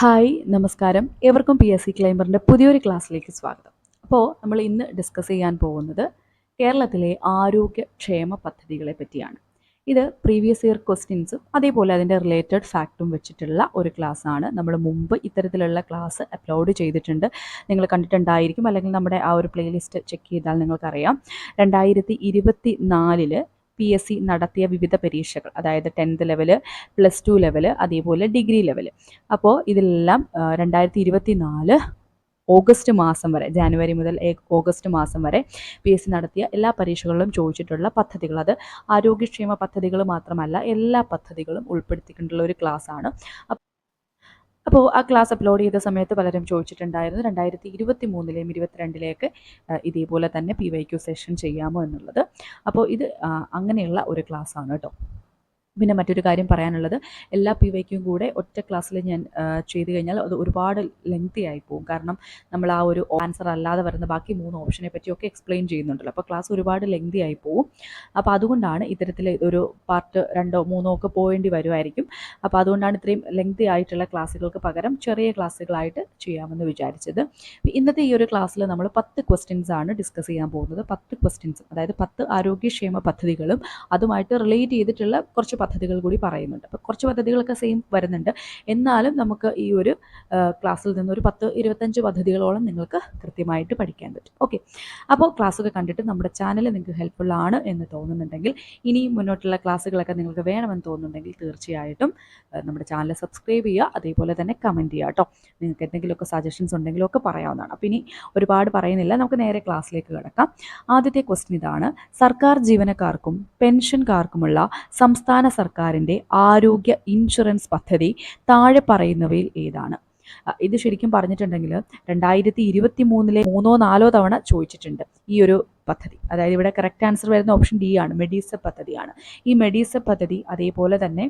Hi നമസ്കാരം. എവർക്കും P S C ക്ലൈംബറിന്റെ പുതിയൊരു ക്ലാസ്സിലേക്ക് സ്വാഗതം. അപ്പോൾ നമ്മൾ ഇന്ന് ഡിസ്കസ് ചെയ്യാൻ പോകുന്നത് കേരളത്തിലെ ആരോഗ്യക്ഷേമ പദ്ധതികളെ പറ്റിയാണ്. ഇത് പ്രീവിയസ് ഇയർ ക്വസ്റ്റ്യൻസും അതേപോലെ അതിന്റെ റിലേറ്റഡ് ഫാക്റ്റും വെച്ചിട്ടുള്ള ഒരു ക്ലാസ് ആണ്. നമ്മൾ മുമ്പ് ഇത്തരത്തിലുള്ള ക്ലാസ് അപ്ലോഡ് ചെയ്തിട്ടുണ്ട്. നിങ്ങൾ കണ്ടിട്ടുണ്ടായിരിക്കും. അല്ലെങ്കിൽ നമ്മുടെ ആ ഒരു പ്ലേലിസ്റ്റ് ചെക്ക് ചെയ്താൽ നിങ്ങൾക്കറിയാം. രണ്ടായിരത്തി ഇരുപത്തി നാലിൽ പി എസ് സി നടത്തിയ വിവിധ പരീക്ഷകൾ അതായത് tenth level plus two level അതേപോലെ ഡിഗ്രി ലെവൽ അപ്പോൾ ഇതിലെല്ലാം രണ്ടായിരത്തി ഇരുപത്തി നാല് ഓഗസ്റ്റ് മാസം വരെ ജാനുവരി മുതൽ ഓഗസ്റ്റ് മാസം വരെ പി എസ് സി നടത്തിയ എല്ലാ പരീക്ഷകളിലും ചോദിച്ചിട്ടുള്ള പദ്ധതികൾ. അത് ആരോഗ്യക്ഷേമ പദ്ധതികൾ മാത്രമല്ല എല്ലാ പദ്ധതികളും ഉൾപ്പെടുത്തിക്കൊണ്ടുള്ള ഒരു ക്ലാസ്സാണ് അപ്പോൾ ആ ക്ലാസ് അപ്ലോഡ് ചെയ്ത സമയത്ത് പലരും ചോദിച്ചിട്ടുണ്ടായിരുന്നു രണ്ടായിരത്തി ഇരുപത്തി മൂന്നിലെയും ഇരുപത്തിരണ്ടിലേക്ക് ഇതേപോലെ തന്നെ പി വൈ ക്യു സെഷൻ ചെയ്യാമോ എന്നുള്ളത്. അപ്പോൾ ഇത് അങ്ങനെയുള്ള ഒരു ക്ലാസ്സാണ് കേട്ടോ പിന്നെ മറ്റൊരു കാര്യം പറയാനുള്ളത് എല്ലാ പി വൈക്കും കൂടെ ഒറ്റ ക്ലാസ്സിൽ ഞാൻ ചെയ്തു കഴിഞ്ഞാൽ അത് ഒരുപാട് ലെങ്തി ആയി പോകും. കാരണം നമ്മൾ ആ ഒരു ആൻസർ അല്ലാതെ വരുന്ന ബാക്കി മൂന്ന് ഓപ്ഷനെ പറ്റിയൊക്കെ എക്സ്പ്ലെയിൻ ചെയ്യുന്നുണ്ടല്ലോ. അപ്പോൾ ക്ലാസ് ഒരുപാട് ലെങ്തി ആയി പോകും. അപ്പോൾ അതുകൊണ്ടാണ് ഇത്തരത്തിൽ ഒരു പാർട്ട് രണ്ടോ മൂന്നോ ഒക്കെ പോകേണ്ടി വരുമായിരിക്കും. അപ്പോൾ അതുകൊണ്ടാണ് ഇത്രയും ലെങ്തി ആയിട്ടുള്ള ക്ലാസ്സുകൾക്ക് പകരം ചെറിയ ക്ലാസ്സുകളായിട്ട് ചെയ്യാമെന്ന് വിചാരിച്ചത്. ഇന്നത്തെ ഈ ഒരു ക്ലാസ്സിൽ നമ്മൾ പത്ത് ക്വസ്റ്റ്യൻസ് ആണ് ഡിസ്കസ് ചെയ്യാൻ പോകുന്നത്. പത്ത് ക്വസ്റ്റ്യൻസ് അതായത് പത്ത് ആരോഗ്യക്ഷേമ പദ്ധതികളും അതുമായിട്ട് റിലേറ്റ് ചെയ്തിട്ടുള്ള കുറച്ച് പദ്ധതികൾ കൂടി പറയുന്നുണ്ട്. അപ്പോൾ കുറച്ച് പദ്ധതികളൊക്കെ സെയിം വരുന്നുണ്ട്. എന്നാലും നമുക്ക് ഈ ഒരു ക്ലാസ്സിൽ നിന്ന് ഒരു പത്ത് ഇരുപത്തഞ്ച് പദ്ധതികളോളം നിങ്ങൾക്ക് കൃത്യമായിട്ട് പഠിക്കാൻ പറ്റും. ഓക്കെ അപ്പോൾ ക്ലാസ്സൊക്കെ കണ്ടിട്ട് നമ്മുടെ ചാനൽ നിങ്ങൾക്ക് ഹെൽപ്ഫുൾ ആണ് എന്ന് തോന്നുന്നുണ്ടെങ്കിൽ ഇനിയും മുന്നോട്ടുള്ള ക്ലാസ്സുകളൊക്കെ നിങ്ങൾക്ക് വേണമെന്ന് തോന്നുന്നുണ്ടെങ്കിൽ തീർച്ചയായിട്ടും നമ്മുടെ ചാനൽ സബ്സ്ക്രൈബ് ചെയ്യുക. അതേപോലെ തന്നെ കമന്റ് ചെയ്യുക കേട്ടോ നിങ്ങൾക്ക് എന്തെങ്കിലുമൊക്കെ സജഷൻസ് ഉണ്ടെങ്കിലും ഒക്കെ പറയാവുന്നതാണ്. അപ്പോൾ ഇനി ഒരുപാട് പറയുന്നില്ല. നമുക്ക് നേരെ ക്ലാസ്സിലേക്ക് കിടക്കാം. ആദ്യത്തെ ക്വസ്റ്റ്യൻ ഇതാണ് സർക്കാർ ജീവനക്കാർക്കും പെൻഷൻകാർക്കുമുള്ള സംസ്ഥാന സർക്കാരിന്റെ ആരോഗ്യ ഇൻഷുറൻസ് പദ്ധതി താഴെ പറയുന്നവയിൽ ഏതാണ്? ഇത് ശരിക്കും പറഞ്ഞിട്ടുണ്ടെങ്കിൽ രണ്ടായിരത്തി ഇരുപത്തി മൂന്നിലെ മൂന്നോ നാലോ തവണ ചോദിച്ചിട്ടുണ്ട് ഈ ഒരു പദ്ധതി. അതായത് ഇവിടെ കറക്റ്റ് ആൻസർ വരുന്ന ഓപ്ഷൻ ഡി ആണ് മെഡീസ പദ്ധതിയാണ്. ഈ മെഡീസ പദ്ധതി അതേപോലെ തന്നെ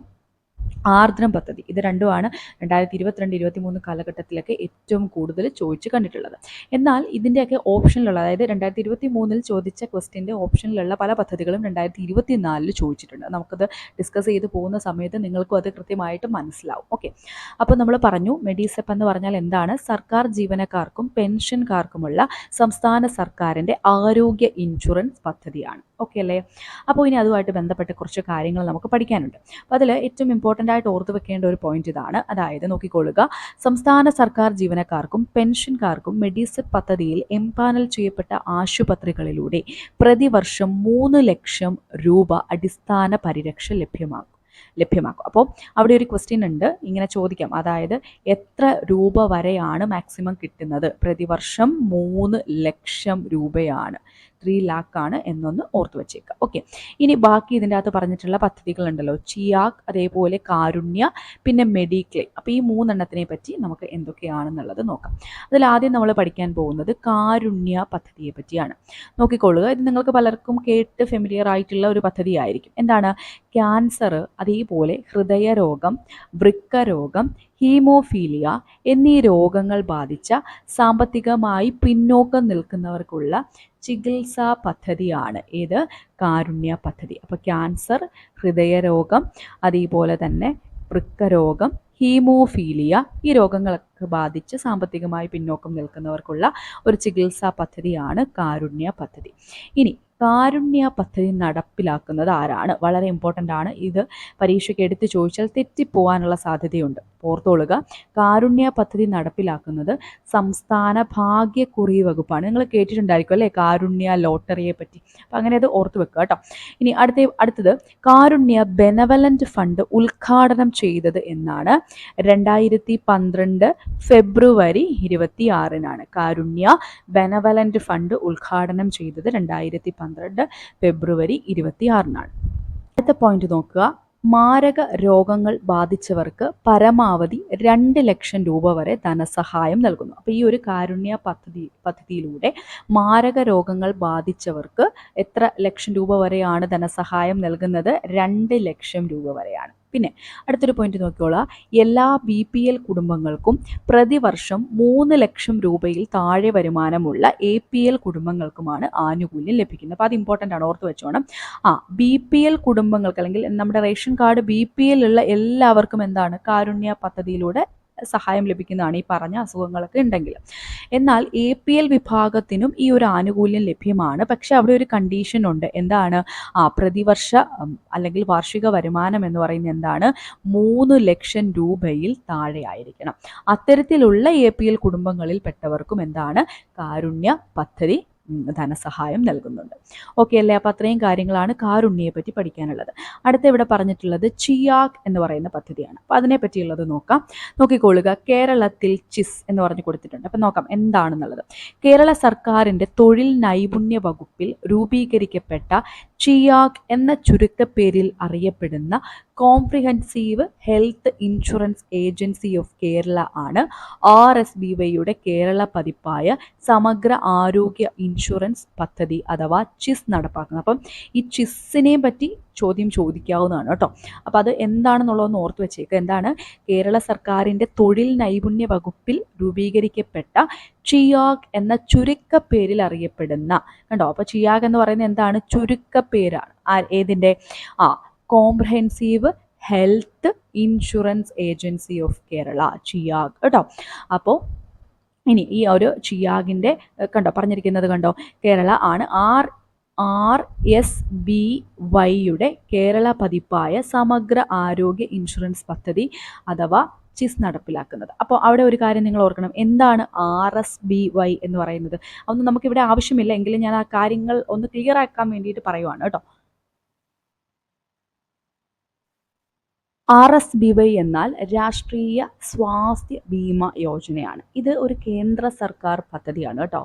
ആർദ്രം പദ്ധതി. ഇത് രണ്ടുമാണ് രണ്ടായിരത്തി ഇരുപത്തിരണ്ട് ഇരുപത്തി മൂന്ന് കാലഘട്ടത്തിലൊക്കെ ഏറ്റവും കൂടുതൽ ചോദിച്ചു കണ്ടിട്ടുള്ളത്. എന്നാൽ ഇതിന്റെയൊക്കെ ഓപ്ഷനിലുള്ള അതായത് രണ്ടായിരത്തി ഇരുപത്തി മൂന്നിൽ ചോദിച്ച ക്വസ്റ്റിന്റെ ഓപ്ഷനിലുള്ള പല പദ്ധതികളും രണ്ടായിരത്തി ഇരുപത്തി നാലിൽ ചോദിച്ചിട്ടുണ്ട്. നമുക്കത് ഡിസ്കസ് ചെയ്ത് പോകുന്ന സമയത്ത് നിങ്ങൾക്കും അത് കൃത്യമായിട്ട് മനസ്സിലാവും. ഓക്കെ. അപ്പോൾ നമ്മൾ പറഞ്ഞു മെഡിസെപ്പ് എന്ന് പറഞ്ഞാൽ എന്താണ്? സർക്കാർ ജീവനക്കാർക്കും പെൻഷൻകാർക്കുമുള്ള സംസ്ഥാന സർക്കാരിന്റെ ആരോഗ്യ ഇൻഷുറൻസ് പദ്ധതിയാണ്. ഓക്കെ അല്ലേ അപ്പോൾ ഇനി അതുമായിട്ട് ബന്ധപ്പെട്ട കുറച്ച് കാര്യങ്ങൾ നമുക്ക് പഠിക്കാനുണ്ട്. അപ്പോൾ അതിൽ ഏറ്റവും ഇമ്പോർട്ടന്റ് ആയിട്ട് ഓർത്ത് വെക്കേണ്ട ഒരു പോയിന്റ് ഇതാണ്. അതായത് നോക്കിക്കൊള്ളുക സംസ്ഥാന സർക്കാർ ജീവനക്കാർക്കും പെൻഷൻകാർക്കും മെഡിസെറ്റ് പദ്ധതിയിൽ എംപാനൽ ചെയ്യപ്പെട്ട ആശുപത്രികളിലൂടെ പ്രതിവർഷം മൂന്ന് ലക്ഷം രൂപ അടിസ്ഥാന പരിരക്ഷ ലഭ്യമാകും ലഭ്യമാക്കും. അപ്പോൾ അവിടെ ഒരു ക്വസ്റ്റ്യൻ ഉണ്ട്. ഇങ്ങനെ ചോദിക്കാം. അതായത് എത്ര രൂപ വരെയാണ് മാക്സിമം കിട്ടുന്നത്? പ്രതിവർഷം മൂന്ന് ലക്ഷം രൂപയാണ്. ത്രീ ആണ് എന്നൊന്ന് ഓർത്ത് വെച്ചേക്കുക ഓക്കെ ഇനി ബാക്കി ഇതിന്റെ അകത്ത് പറഞ്ഞിട്ടുള്ള പദ്ധതികളുണ്ടല്ലോ. ചിയാക് അതേപോലെ കാരുണ്യ പിന്നെ മെഡിക്ലെയിം. അപ്പോൾ ഈ മൂന്നെണ്ണത്തിനെ പറ്റി നമുക്ക് എന്തൊക്കെയാണെന്നുള്ളത് നോക്കാം. അതിൽ ആദ്യം നമ്മൾ പഠിക്കാൻ പോകുന്നത് കാരുണ്യ പദ്ധതിയെ പറ്റിയാണ്. നോക്കിക്കൊള്ളുക. ഇത് നിങ്ങൾക്ക് പലർക്കും കേട്ട് ഫെമിലിയർ ആയിട്ടുള്ള ഒരു പദ്ധതിയായിരിക്കും. എന്താണ്? ക്യാൻസർ അതേപോലെ ഹൃദയരോഗം വൃക്കരോഗം ഹീമോഫീലിയ എന്നീ രോഗങ്ങൾ ബാധിച്ച സാമ്പത്തികമായി പിന്നോക്കം നിൽക്കുന്നവർക്കുള്ള ചികിത്സാ പദ്ധതിയാണ് ഏത് കാരുണ്യ പദ്ധതി. അപ്പോൾ ക്യാൻസർ ഹൃദയരോഗം അതേപോലെ തന്നെ വൃക്കരോഗം ഹീമോഫീലിയ ഈ രോഗങ്ങളൊക്കെ ബാധിച്ച് സാമ്പത്തികമായി പിന്നോക്കം നിൽക്കുന്നവർക്കുള്ള ഒരു ചികിത്സാ പദ്ധതിയാണ് കാരുണ്യ പദ്ധതി. ഇനി കാരുണ്യ പദ്ധതി നടപ്പിലാക്കുന്നത് ആരാണ്? വളരെ ഇമ്പോർട്ടന്റ് ആണ് ഇത്. പരീക്ഷയ്ക്ക് എടുത്ത് ചോദിച്ചാൽ തെറ്റിപ്പോവാനുള്ള സാധ്യതയുണ്ട്. ഓർത്തോളുക കാരുണ്യ പദ്ധതി നടപ്പിലാക്കുന്നത് സംസ്ഥാന ഭാഗ്യക്കുറി വകുപ്പാണ്. നിങ്ങൾ കേട്ടിട്ടുണ്ടായിരിക്കും അല്ലേ? കാരുണ്യ ലോട്ടറിയെ പറ്റി. അപ്പം അങ്ങനെ അത് ഓർത്ത് വെക്കുക കേട്ടോ. ഇനി അടുത്ത അടുത്തത് കാരുണ്യ ബെനവലന്റ് ഫണ്ട് ഉദ്ഘാടനം ചെയ്തത് എന്നാണ്. രണ്ടായിരത്തി പന്ത്രണ്ട് ഫെബ്രുവരി ഇരുപത്തി ആറിനാണ് കാരുണ്യ ബെനവലന്റ് ഫണ്ട് ഉദ്ഘാടനം ചെയ്തത് രണ്ടായിരത്തി പന്ത്രണ്ട് ഫെബ്രുവരി ഇരുപത്തി ആറിനാണ് അടുത്ത പോയിന്റ് നോക്കുക. മാരക രോഗങ്ങൾ ബാധിച്ചവർക്ക് പരമാവധി രണ്ട് ലക്ഷം രൂപ വരെ ധനസഹായം നൽകുന്നു. അപ്പോൾ ഈ ഒരു കാരുണ്യ പദ്ധതി പദ്ധതിയിലൂടെ മാരക രോഗങ്ങൾ ബാധിച്ചവർക്ക് എത്ര ലക്ഷം രൂപ വരെയാണ് ധനസഹായം നൽകുന്നത്? രണ്ട് ലക്ഷം രൂപ വരെയാണ്. പിന്നെ അടുത്തൊരു പോയിന്റ് നോക്കിയോളാം എല്ലാ ബി പി എൽ കുടുംബങ്ങൾക്കും പ്രതിവർഷം മൂന്ന് ലക്ഷം രൂപയിൽ താഴെ വരുമാനമുള്ള എ പി എൽ കുടുംബങ്ങൾക്കുമാണ് ആനുകൂല്യം ലഭിക്കുന്നത്. അപ്പോൾ അത് ഇമ്പോർട്ടന്റ് ആണ്. ഓർത്ത് വെച്ചോണം. ആ ബി പി എൽ കുടുംബങ്ങൾക്ക് അല്ലെങ്കിൽ നമ്മുടെ ration card B P L ഉള്ള എല്ലാവർക്കും എന്താണ്? കാരുണ്യ പദ്ധതിയിലൂടെ സഹായം ലഭിക്കുന്നതാണ് ഈ പറഞ്ഞ അസുഖങ്ങളൊക്കെ ഉണ്ടെങ്കിൽ. എന്നാൽ എ പി എൽ വിഭാഗത്തിനും ഈ ഒരു ആനുകൂല്യം ലഭ്യമാണ്. പക്ഷേ അവിടെ ഒരു കണ്ടീഷൻ ഉണ്ട്. എന്താണ്? ആ പ്രതിവർഷ അല്ലെങ്കിൽ വാർഷിക വരുമാനം എന്ന് പറയുന്നത് എന്താണ്? മൂന്ന് ലക്ഷം രൂപയിൽ താഴെ ആയിരിക്കണം. അത്തരത്തിലുള്ള എ പി എൽ കുടുംബങ്ങളിൽ പെട്ടവർക്കും എന്താണ്? കാരുണ്യ പദ്ധതി ധനസഹായം നൽകുന്നുണ്ട്. ഓക്കെ അല്ലേ? അപ്പോൾ അത്രയും കാര്യങ്ങളാണ് കാരുണ്യയെ പറ്റി പഠിക്കാനുള്ളത്. അടുത്ത ഇവിടെ പറഞ്ഞിട്ടുള്ളത് ചിയാക് എന്ന് പറയുന്ന പദ്ധതിയാണ്. അപ്പോൾ അതിനെ പറ്റിയുള്ളത് നോക്കാം. നോക്കിക്കൊള്ളുക കേരളത്തിൽ ചിസ് എന്ന് പറഞ്ഞു കൊടുത്തിട്ടുണ്ട്. അപ്പം നോക്കാം എന്താണെന്നുള്ളത്. കേരള സർക്കാരിന്റെ തൊഴിൽ നൈപുണ്യ വകുപ്പിൽ രൂപീകരിക്കപ്പെട്ട ചിയാക് എന്ന ചുരുക്കപ്പേരിൽ അറിയപ്പെടുന്ന comprehensive health insurance agency of Kerala ആണ് ആർ എസ് ബി വൈയുടെ കേരള പതിപ്പായ സമഗ്ര ആരോഗ്യ ഇൻഷുറൻസ് പദ്ധതി അഥവാ ചിസ് നടപ്പാക്കുന്നത്. അപ്പം ഈ ചിസ്സിനെ പറ്റി ചോദ്യം ചോദിക്കാവുന്നതാണ് കേട്ടോ. അപ്പോൾ അത് എന്താണെന്നുള്ളതെന്ന് ഓർത്ത് വെച്ചേക്കുക എന്താണ്? കേരള സർക്കാരിന്റെ തൊഴിൽ നൈപുണ്യ വകുപ്പിൽ രൂപീകരിക്കപ്പെട്ട ചിയാഗ് എന്ന ചുരുക്കപ്പേരിൽ അറിയപ്പെടുന്ന കണ്ടോ? അപ്പോൾ ചിയാഗ് എന്ന് പറയുന്നത് എന്താണ്? ചുരുക്കപ്പേരാണ്. ഏതിന്റെ? ആ comprehensive health insurance agency of Kerala CHIAK കേട്ടോ? അപ്പോൾ ഇനി ഈ ഒരു ചിയാഗിന്റെ കണ്ടോ? പറഞ്ഞിരിക്കുന്നത് കണ്ടോ? കേരള ആണ് ആർ ആർ എസ് ബി വൈയുടെ കേരള പതിപ്പായ സമഗ്ര ആരോഗ്യ ഇൻഷുറൻസ് പദ്ധതി അഥവാ ചിസ് നടപ്പിലാക്കുന്നത്. അപ്പോൾ അവിടെ ഒരു കാര്യം നിങ്ങൾ ഓർക്കണം. എന്താണ് ആർ എസ് ബി വൈ എന്ന് പറയുന്നത്? അതൊന്നും നമുക്കിവിടെ ആവശ്യമില്ല. എങ്കിലും ഞാൻ ആ കാര്യങ്ങൾ ഒന്ന് ക്ലിയർ ആക്കാൻ വേണ്ടിയിട്ട് പറയുവാണ് കേട്ടോ. ആർ എസ് ബി വൈ എന്നാൽ രാഷ്ട്രീയ സ്വാസ്ഥ്യ ബീമ യോജനയാണ്. ഇത് ഒരു കേന്ദ്ര സർക്കാർ പദ്ധതിയാണ് കേട്ടോ.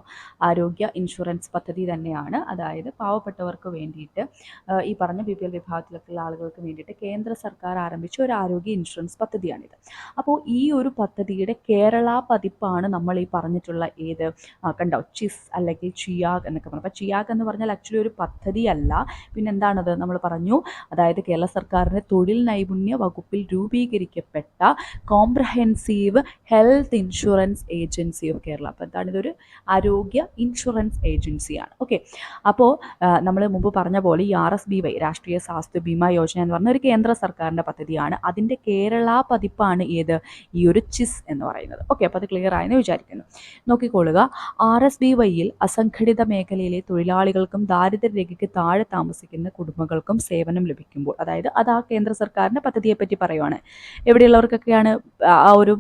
ആരോഗ്യ ഇൻഷുറൻസ് പദ്ധതി തന്നെയാണ്. അതായത് പാവപ്പെട്ടവർക്ക് വേണ്ടിയിട്ട് ഈ പറഞ്ഞ ബി പി എൽ വിഭാഗത്തിലുള്ള ആളുകൾക്ക് വേണ്ടിയിട്ട് കേന്ദ്ര സർക്കാർ ആരംഭിച്ച ഒരു ആരോഗ്യ ഇൻഷുറൻസ് പദ്ധതിയാണിത്. അപ്പോൾ ഈ ഒരു പദ്ധതിയുടെ കേരള പതിപ്പാണ് നമ്മൾ ഈ പറഞ്ഞിട്ടുള്ള ഏത് കണ്ടോ ചിസ് അല്ലെങ്കിൽ ചിയാഗ് എന്നൊക്കെ പറഞ്ഞു. അപ്പോൾ ചിയാഗ് എന്ന് പറഞ്ഞാൽ ആക്ച്വലി ഒരു പദ്ധതിയല്ല. പിന്നെ എന്താണത്? നമ്മൾ പറഞ്ഞു അതായത് കേരള സർക്കാരിന്റെ തൊഴിൽ നൈപുണ്യ വകുപ്പിൽ രൂപീകരിക്കപ്പെട്ട comprehensive health insurance agency of Kerala അപ്പോൾ എന്താണ് ഇതൊരു ആരോഗ്യ ഇൻഷുറൻസ് ഏജൻസിയാണ് ഓക്കെ അപ്പോൾ നമ്മൾ മുമ്പ് പറഞ്ഞ പോലെ ഈ ആർ എസ് ബി വൈ രാഷ്ട്രീയ സ്വാസ്ഥ്യ ബീമാ യോജന എന്ന് പറഞ്ഞ ഒരു കേന്ദ്ര സർക്കാരിന്റെ പദ്ധതിയാണ്. അതിന്റെ കേരള പതിപ്പാണ് ഏത്? ഈ ഒരു ചിസ് എന്ന് പറയുന്നത്. ഓക്കെ അപ്പോൾ അത് ക്ലിയർ ആയെന്ന് വിചാരിക്കുന്നു. നോക്കിക്കൊള്ളുക. ആർ എസ് ബി വൈയിൽ അസംഘടിത മേഖലയിലെ തൊഴിലാളികൾക്കും ദാരിദ്ര്യരേഖയ്ക്ക് താഴെ താമസിക്കുന്ന കുടുംബങ്ങൾക്കും സേവനം ലഭിക്കുമ്പോൾ അതായത് അത് ആ കേന്ദ്ര സർക്കാരിന്റെ പദ്ധതിയെ പറ്റി പറയുവാണ്. എവിടെയുള്ളവർക്കൊക്കെയാണ് ആ ഒരു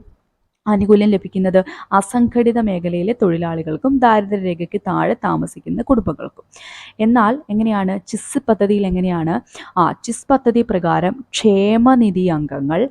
ആനുകൂല്യം ലഭിക്കുന്നത്? അസംഘടിത മേഖലയിലെ തൊഴിലാളികൾക്കും ദാരിദ്ര്യരേഖയ്ക്ക് താഴെ താമസിക്കുന്ന കുടുംബങ്ങൾക്കും. എന്നാൽ എങ്ങനെയാണ് ചിസ് പദ്ധതിയിൽ എങ്ങനെയാണ് ആ ചിസ് പദ്ധതി പ്രകാരം ക്ഷേമനിധി അംഗങ്ങൾ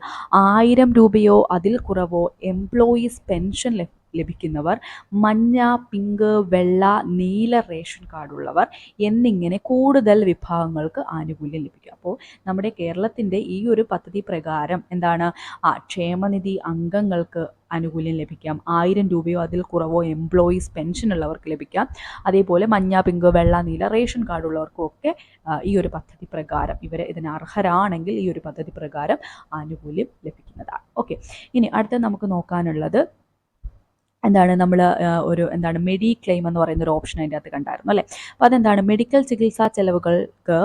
ആയിരം രൂപയോ അതിൽ കുറവോ എംപ്ലോയീസ് പെൻഷൻ ലഭിക്കുന്നവർ മഞ്ഞ പിങ്ക് വെള്ള നീല റേഷൻ കാർഡുള്ളവർ എന്നിങ്ങനെ കൂടുതൽ വിഭാഗങ്ങൾക്ക് ആനുകൂല്യം ലഭിക്കും. അപ്പോൾ നമ്മുടെ കേരളത്തിന്റെ ഈ ഒരു പദ്ധതി പ്രകാരം എന്താണ്? ആ ക്ഷേമനിധി അംഗങ്ങൾക്ക് ആനുകൂല്യം ലഭിക്കാം. ആയിരം രൂപയോ അതിൽ കുറവോ എംപ്ലോയീസ് പെൻഷൻ ഉള്ളവർക്ക് ലഭിക്കാം. അതേപോലെ മഞ്ഞ പിങ്ക് വെള്ള നീല റേഷൻ കാർഡ് ഉള്ളവർക്കും ഒക്കെ ഈ ഒരു പദ്ധതി പ്രകാരം ഇവർ ഇതിന് അർഹരാണെങ്കിൽ ഈ ഒരു പദ്ധതി പ്രകാരം ആനുകൂല്യം ലഭിക്കുന്നതാണ്. ഓക്കെ. ഇനി അടുത്ത നമുക്ക് നോക്കാനുള്ളത് എന്താണ് നമ്മൾ ഒരു എന്താണ് മെഡി ക്ലെയിം എന്ന് പറയുന്ന ഒരു ഓപ്ഷൻ അതിന്റെ അകത്ത് കണ്ടായിരുന്നു അല്ലേ? അപ്പോൾ അതെന്താണ്? മെഡിക്കൽ ചികിത്സാ ചെലവുകൾക്ക്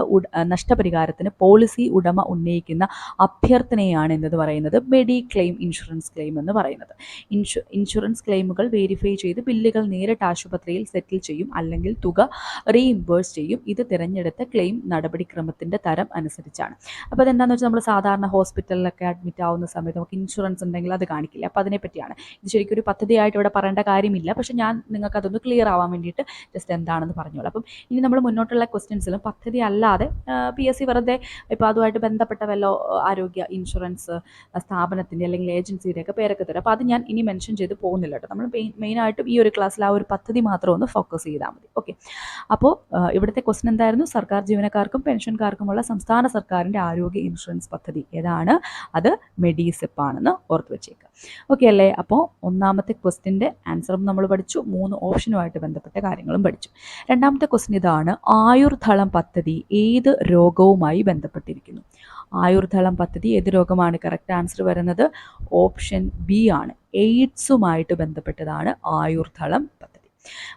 നഷ്ടപരിഹാരത്തിന് പോളിസി ഉടമ ഉന്നയിക്കുന്ന അഭ്യർത്ഥനയാണ് എന്നത് പറയുന്നത് മെഡി ക്ലെയിം ഇൻഷുറൻസ് ക്ലെയിം എന്ന് പറയുന്നത്. ഇൻഷു ഇൻഷുറൻസ് ക്ലെയിമുകൾ വെരിഫൈ ചെയ്ത് ബില്ലുകൾ നേരിട്ട് ആശുപത്രിയിൽ സെറ്റിൽ ചെയ്യും അല്ലെങ്കിൽ തുക റീഇംബേഴ്സ് ചെയ്യും. ഇത് തിരഞ്ഞെടുത്ത ക്ലെയിം നടപടിക്രമത്തിന്റെ തരം അനുസരിച്ചാണ്. അപ്പോൾ അതെന്താണെന്ന് വെച്ചാൽ നമ്മൾ സാധാരണ ഹോസ്പിറ്റലിലൊക്കെ അഡ്മിറ്റ് ആവുന്ന സമയത്ത് നമുക്ക് ഇൻഷുറൻസ് ഉണ്ടെങ്കിൽ അത് കാണിക്കില്ല. അപ്പോൾ അതിനെപ്പറ്റിയാണ്. ഇത് ശരിക്കും ഒരു പദ്ധതിയായിട്ട് ഇവിടെ പറയേണ്ട കാര്യമില്ല. പക്ഷെ ഞാൻ നിങ്ങൾക്ക് അതൊന്ന് ക്ലിയർ ആവാൻ വേണ്ടിയിട്ട് ജസ്റ്റ് എന്താണെന്ന് പറഞ്ഞോളൂ. അപ്പം ഇനി നമ്മൾ മുന്നോട്ടുള്ള ക്വസ്റ്റ്യൻസിലും പദ്ധതി അല്ലാതെ പി എസ് സി വെറുതെ ഇപ്പോൾ അതുമായിട്ട് ബന്ധപ്പെട്ട വല്ല ആരോഗ്യ ഇൻഷുറൻസ് സ്ഥാപനത്തിന്റെ അല്ലെങ്കിൽ ഏജൻസിയുടെയൊക്കെ പേരൊക്കെ തരും. അപ്പോൾ അത് ഞാൻ ഇനി മെൻഷൻ ചെയ്ത് പോകുന്നില്ല കേട്ടോ. നമ്മൾ മെയിനായിട്ടും ഈ ഒരു ക്ലാസ്സിൽ ആ ഒരു പദ്ധതി മാത്രം ഒന്ന് ഫോക്കസ് ചെയ്താൽ മതി. ഓക്കെ അപ്പോൾ ഇവിടുത്തെ ക്വസ്റ്റൻ എന്തായിരുന്നു? സർക്കാർ ജീവനക്കാർക്കും പെൻഷൻകാർക്കുമുള്ള സംസ്ഥാന സർക്കാരിന്റെ ആരോഗ്യ ഇൻഷുറൻസ് പദ്ധതി ഏതാണ്? അത് മെഡിസെപ്പ് ആണെന്ന് ഓർത്ത് വെച്ചേക്കുക ഓക്കെ അല്ലേ? അപ്പോൾ ഒന്നാമത്തെ ക്വസ്റ്റിന്റെ ആൻസറും നമ്മൾ പഠിച്ചു. മൂന്ന് ഓപ്ഷനുമായിട്ട് ബന്ധപ്പെട്ട കാര്യങ്ങളും പഠിച്ചു. രണ്ടാമത്തെ ക്വസ്റ്റ്യൻ ഇതാണ് ആയുർധളം പദ്ധതി ഏത് രോഗവുമായി ബന്ധപ്പെട്ടിരിക്കുന്നു? ആയുർധളം പദ്ധതി ഏത് രോഗമാണ്? കറക്റ്റ് ആൻസർ വരുന്നത് ഓപ്ഷൻ ബി ആണ്. എയ്ഡ്സുമായിട്ട് ബന്ധപ്പെട്ടതാണ് ആയുർധളം പദ്ധതി.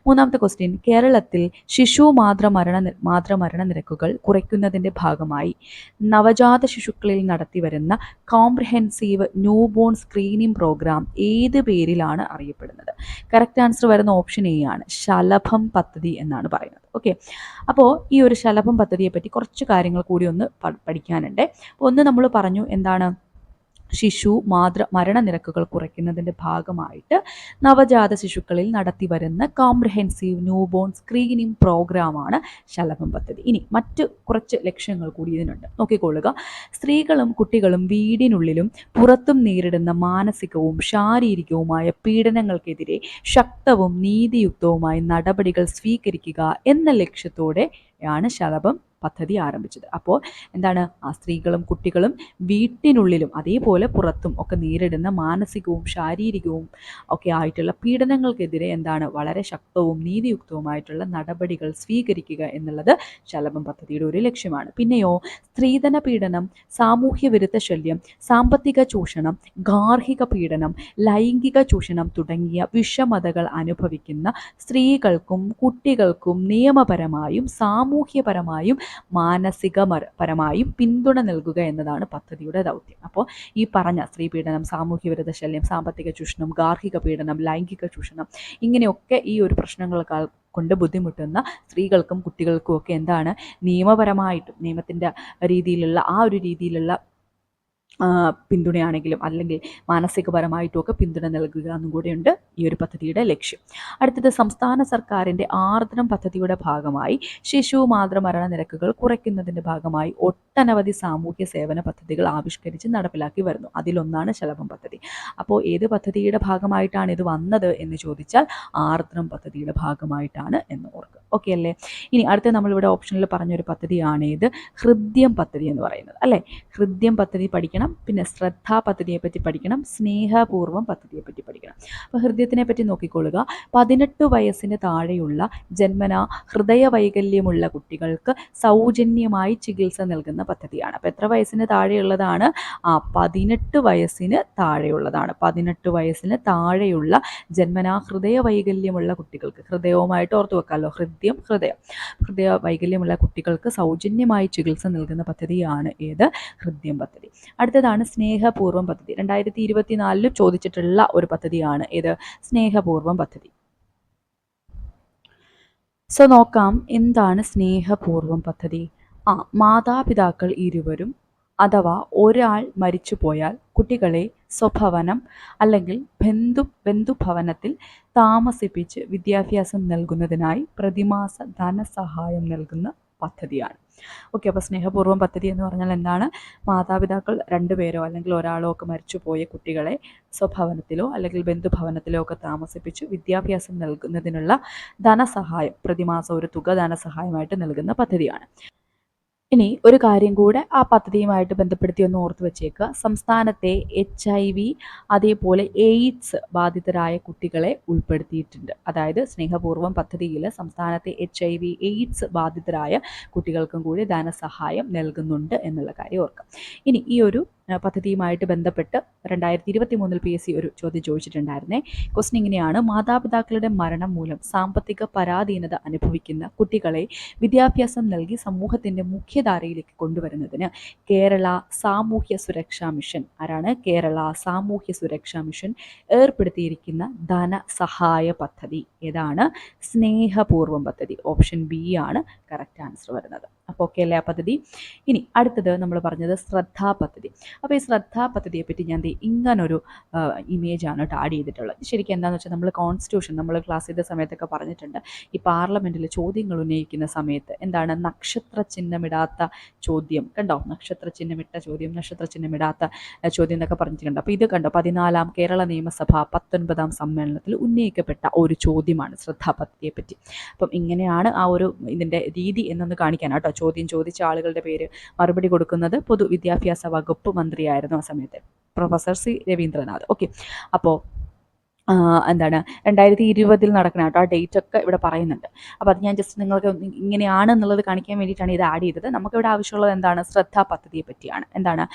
മൂന്നാമത്തെ ക്വസ്റ്റ്യൻ കേരളത്തിൽ ശിശു മാതൃമരണ നി- മാതൃമരണ നിരക്കുകൾ കുറയ്ക്കുന്നതിന്റെ ഭാഗമായി നവജാത ശിശുക്കളിൽ നടത്തിവരുന്ന comprehensive newborn screening programme ഏത് പേരിലാണ് അറിയപ്പെടുന്നത്? കറക്റ്റ് ആൻസർ വരുന്ന ഓപ്ഷൻ എ ആണ്. ശലഭം പദ്ധതി എന്നാണ് പറയുന്നത്. ഓക്കെ അപ്പോൾ ഈ ഒരു ശലഭം പദ്ധതിയെ പറ്റി കുറച്ച് കാര്യങ്ങൾ കൂടി ഒന്ന് പഠിക്കാനുണ്ട്. ഒന്ന് നമ്മൾ പറഞ്ഞു എന്താണ് ശിശു മാതൃ മരണനിരക്കുകൾ കുറയ്ക്കുന്നതിന്റെ ഭാഗമായിട്ട് നവജാത ശിശുക്കളിൽ നടത്തി വരുന്ന കോംപ്രഹെൻസീവ് ന്യൂബോൺ സ്ക്രീനിങ് പ്രോഗ്രാമാണ് ശലഭം പദ്ധതി. ഇനി മറ്റ് കുറച്ച് ലക്ഷ്യങ്ങൾ കൂടി ഇതിനുണ്ട്. നോക്കിക്കൊള്ളുക. സ്ത്രീകളും കുട്ടികളും വീടിനുള്ളിലും പുറത്തും നേരിടുന്ന മാനസികവും ശാരീരികവുമായ പീഡനങ്ങൾക്കെതിരെ ശക്തവും നീതിയുക്തവുമായ നടപടികൾ സ്വീകരിക്കുക എന്ന ലക്ഷ്യത്തോടെയാണ് ശലഭം പദ്ധതി ആരംഭിച്ചത്. അപ്പോൾ എന്താണ്? ആ സ്ത്രീകളും കുട്ടികളും വീട്ടിനുള്ളിലും അതേപോലെ പുറത്തും ഒക്കെ നേരിടുന്ന മാനസികവും ശാരീരികവും ഒക്കെ ആയിട്ടുള്ള പീഡനങ്ങൾക്കെതിരെ എന്താണ്? വളരെ ശക്തവും നീതിയുക്തവുമായിട്ടുള്ള നടപടികൾ സ്വീകരിക്കുക എന്നുള്ളത് ശലഭം പദ്ധതിയുടെ ഒരു ലക്ഷ്യമാണ്. പിന്നെയോ സ്ത്രീധന പീഡനം സാമൂഹ്യ വിരുദ്ധ ശല്യം സാമ്പത്തിക ചൂഷണം ഗാർഹിക പീഡനം ലൈംഗിക ചൂഷണം തുടങ്ങിയ വിഷമതകൾ അനുഭവിക്കുന്ന സ്ത്രീകൾക്കും കുട്ടികൾക്കും നിയമപരമായും സാമൂഹ്യപരമായും മാനസികമര- പരമായും പിന്തുണ നൽകുക എന്നതാണ് പദ്ധതിയുടെ ദൗത്യം. അപ്പോൾ ഈ പറഞ്ഞ സ്ത്രീ പീഡനം സാമൂഹ്യ വിരുദ്ധ ശല്യം സാമ്പത്തിക ചൂഷണം ഗാർഹിക പീഡനം ലൈംഗിക ചൂഷണം ഇങ്ങനെയൊക്കെ ഈ ഒരു പ്രശ്നങ്ങൾക്കാൾ കൊണ്ട് ബുദ്ധിമുട്ടുന്ന സ്ത്രീകൾക്കും കുട്ടികൾക്കും ഒക്കെ എന്താണ് നിയമപരമായിട്ടും നിയമത്തിന്റെ രീതിയിലുള്ള ആ ഒരു രീതിയിലുള്ള പിന്തുണയാണെങ്കിലും അല്ലെങ്കിൽ മാനസികപരമായിട്ടും ഒക്കെ പിന്തുണ നൽകുക എന്നും കൂടെയുണ്ട് ഈ ഒരു പദ്ധതിയുടെ ലക്ഷ്യം. അടുത്തത് സംസ്ഥാന സർക്കാരിന്റെ ആർദ്രം പദ്ധതിയുടെ ഭാഗമായി ശിശു മാതൃമരണ നിരക്കുകൾ കുറയ്ക്കുന്നതിന്റെ ഭാഗമായി ഒട്ടനവധി സാമൂഹ്യ സേവന പദ്ധതികൾ ആവിഷ്കരിച്ച് നടപ്പിലാക്കി വരുന്നു. അതിലൊന്നാണ് ശലഭം പദ്ധതി. അപ്പോൾ ഏത് പദ്ധതിയുടെ ഭാഗമായിട്ടാണ് ഇത് വന്നത് എന്ന് ചോദിച്ചാൽ ആർദ്രം പദ്ധതിയുടെ ഭാഗമായിട്ടാണ് എന്ന് ഓർക്കുക. ഓക്കെ അല്ലേ? ഇനി അടുത്ത നമ്മളിവിടെ ഓപ്ഷനിൽ പറഞ്ഞൊരു പദ്ധതിയാണ് ഇത് ഹൃദ്യം പദ്ധതി എന്ന് പറയുന്നത്. അല്ലേ? ഹൃദ്യം പദ്ധതി പഠിക്കണം. പിന്നെ ശ്രദ്ധാ പദ്ധതിയെ പറ്റി പഠിക്കണം. സ്നേഹപൂർവം പദ്ധതിയെ പറ്റി പഠിക്കണം. അപ്പോൾ ഹൃദയത്തിനെ പറ്റി നോക്കിക്കൊള്ളുക. പതിനെട്ട് വയസ്സിന് താഴെയുള്ള ജന്മന ഹൃദയ വൈകല്യമുള്ള കുട്ടികൾക്ക് സൗജന്യമായി ചികിത്സ നൽകുന്ന പദ്ധതിയാണ്. അപ്പോൾ എത്ര വയസ്സിന് താഴെയുള്ളതാണ്? ആ പതിനെട്ട് വയസ്സിന് താഴെയുള്ളതാണ്. പതിനെട്ട് വയസ്സിന് താഴെയുള്ള ജന്മനാ ഹൃദയ വൈകല്യമുള്ള കുട്ടികൾക്ക് ഹൃദയവുമായിട്ട് ഓർത്തു വെക്കാമല്ലോ ഹൃദയം ഹൃദയം. ഹൃദയ വൈകല്യമുള്ള കുട്ടികൾക്ക് സൗജന്യമായി ചികിത്സ നൽകുന്ന പദ്ധതിയാണ് ഏത്? ഹൃദയം പദ്ധതി. അടുത്തതാണ് സ്നേഹപൂർവം പദ്ധതി. രണ്ടായിരത്തി ഇരുപത്തിനാലിൽ ചോദിച്ചിട്ടുള്ള ഒരു പദ്ധതിയാണ് ഇത് സ്നേഹപൂർവം പദ്ധതി. സോ നോക്കാം എന്താണ് സ്നേഹപൂർവം പദ്ധതി? ആ മാതാപിതാക്കൾ ഇരുവരും അഥവാ ഒരാൾ മരിച്ചു പോയാൽ കുട്ടികളെ സ്വഭവനം അല്ലെങ്കിൽ ബന്ധു ബന്ധുഭവനത്തിൽ താമസിപ്പിച്ച് വിദ്യാഭ്യാസം നൽകുന്നതിനായി പ്രതിമാസ ധനസഹായം നൽകുന്ന പദ്ധതിയാണ്. ഓക്കെ അപ്പോൾ സ്നേഹപൂർവം പദ്ധതി എന്ന് പറഞ്ഞാൽ എന്താണ്? മാതാപിതാക്കൾ രണ്ടുപേരോ അല്ലെങ്കിൽ ഒരാളോ ഒക്കെ മരിച്ചുപോയ കുട്ടികളെ സ്വഭവനത്തിലോ അല്ലെങ്കിൽ ബന്ധുഭവനത്തിലോ ഒക്കെ താമസിപ്പിച്ച് വിദ്യാഭ്യാസം നൽകുന്നതിനുള്ള ധനസഹായം പ്രതിമാസം ഒരു തുക ധനസഹായമായിട്ട് നൽകുന്ന പദ്ധതിയാണ്. ഇനി ഒരു കാര്യം കൂടെ ആ പദ്ധതിയുമായിട്ട് ബന്ധപ്പെടുത്തി ഒന്ന് ഓർത്ത് വെച്ചേക്കുക. സംസ്ഥാനത്തെ എച്ച് ഐ വി അതേപോലെ എയ്ഡ്സ് ബാധിതരായ കുട്ടികളെ ഉൾപ്പെടുത്തിയിട്ടുണ്ട്. അതായത് സ്നേഹപൂർവം പദ്ധതിയിൽ സംസ്ഥാനത്തെ എച്ച് ഐ വി എയ്ഡ്സ് ബാധിതരായ കുട്ടികൾക്കും കൂടി ധനസഹായം നൽകുന്നുണ്ട് എന്നുള്ള കാര്യം ഓർക്കാം. ഇനി ഈ ഒരു പദ്ധതിയുമായിട്ട് ബന്ധപ്പെട്ട് രണ്ടായിരത്തി ഇരുപത്തി മൂന്നിൽ പി എസ് സി ഒരു ചോദ്യം ചോദിച്ചിട്ടുണ്ടായിരുന്നേ. ക്വസ്റ്റൻ ഇങ്ങനെയാണ്. മാതാപിതാക്കളുടെ മരണം മൂലം സാമ്പത്തിക പരാധീനത അനുഭവിക്കുന്ന കുട്ടികളെ വിദ്യാഭ്യാസം നൽകി സമൂഹത്തിന്റെ മുഖ്യധാരയിലേക്ക് കൊണ്ടുവരുന്നതിന് കേരള സാമൂഹ്യ സുരക്ഷാ മിഷൻ ആരാണ്? കേരള സാമൂഹ്യ സുരക്ഷാ മിഷൻ ഏർപ്പെടുത്തിയിരിക്കുന്ന ധനസഹായ പദ്ധതി ഏതാണ്? സ്നേഹപൂർവം പദ്ധതി. ഓപ്ഷൻ ബി ആണ്. കറക്റ്റ് ആൻസർ വരുന്നത്. അപ്പോൾ ഓക്കെ അല്ലേ ആ പദ്ധതി. ഇനി അടുത്തത് നമ്മൾ പറഞ്ഞത് ശ്രദ്ധാ പദ്ധതി. അപ്പോൾ ഈ ശ്രദ്ധാ പദ്ധതിയെ പറ്റി ഞാൻ ഇങ്ങനൊരു ഇമേജ് ആണ് കേട്ടോ ആഡ് ചെയ്തിട്ടുള്ളത്. ശരിക്കും എന്താണെന്ന് വെച്ചാൽ നമ്മൾ കോൺസ്റ്റിറ്റ്യൂഷൻ നമ്മൾ ക്ലാസ് ചെയ്ത സമയത്തൊക്കെ പറഞ്ഞിട്ടുണ്ട്. ഈ പാർലമെന്റിൽ ചോദ്യങ്ങൾ ഉന്നയിക്കുന്ന സമയത്ത് എന്താണ് നക്ഷത്ര ചിഹ്നമിടാത്ത ചോദ്യം. കണ്ടോ? നക്ഷത്ര ചിഹ്നമിട്ട ചോദ്യം നക്ഷത്ര ചിഹ്നമിടാത്ത ചോദ്യം എന്നൊക്കെ പറഞ്ഞിട്ടുണ്ട്. അപ്പോൾ ഇത് കണ്ടോ? പതിനാലാം കേരള നിയമസഭ പത്തൊൻപതാം സമ്മേളനത്തിൽ ഉന്നയിക്കപ്പെട്ട ഒരു ചോദ്യമാണ് ശ്രദ്ധാ പദ്ധതിയെ പറ്റി. അപ്പം ഇങ്ങനെയാണ് ആ ഒരു ഇതിന്റെ രീതി എന്നൊന്ന് കാണിക്കാൻ കേട്ടോ ചോദ്യം ചോദിച്ച ആളുകളുടെ പേര് മറുപടി കൊടുക്കുന്നത് പൊതുവിദ്യാഭ്യാസ വകുപ്പ് മന്ത്രിയായിരുന്നു ആ സമയത്ത്. Professor C Ravindranath. ഓക്കെ അപ്പോൾ എന്താണ് രണ്ടായിരത്തി ഇരുപതിൽ നടക്കണം കേട്ടോ ആ ഡേറ്റ് ഒക്കെ ഇവിടെ പറയുന്നുണ്ട്. അപ്പോൾ അത് ഞാൻ ജസ്റ്റ് നിങ്ങൾക്ക് ഇങ്ങനെയാണ് എന്നുള്ളത് കാണിക്കാൻ വേണ്ടിയിട്ടാണ് ഇത് ആഡ് ചെയ്തത്. നമുക്കിവിടെ ആവശ്യമുള്ളത് എന്താണ് ശ്രദ്ധാ പദ്ധതിയെ പറ്റിയാണ്. എന്താണ്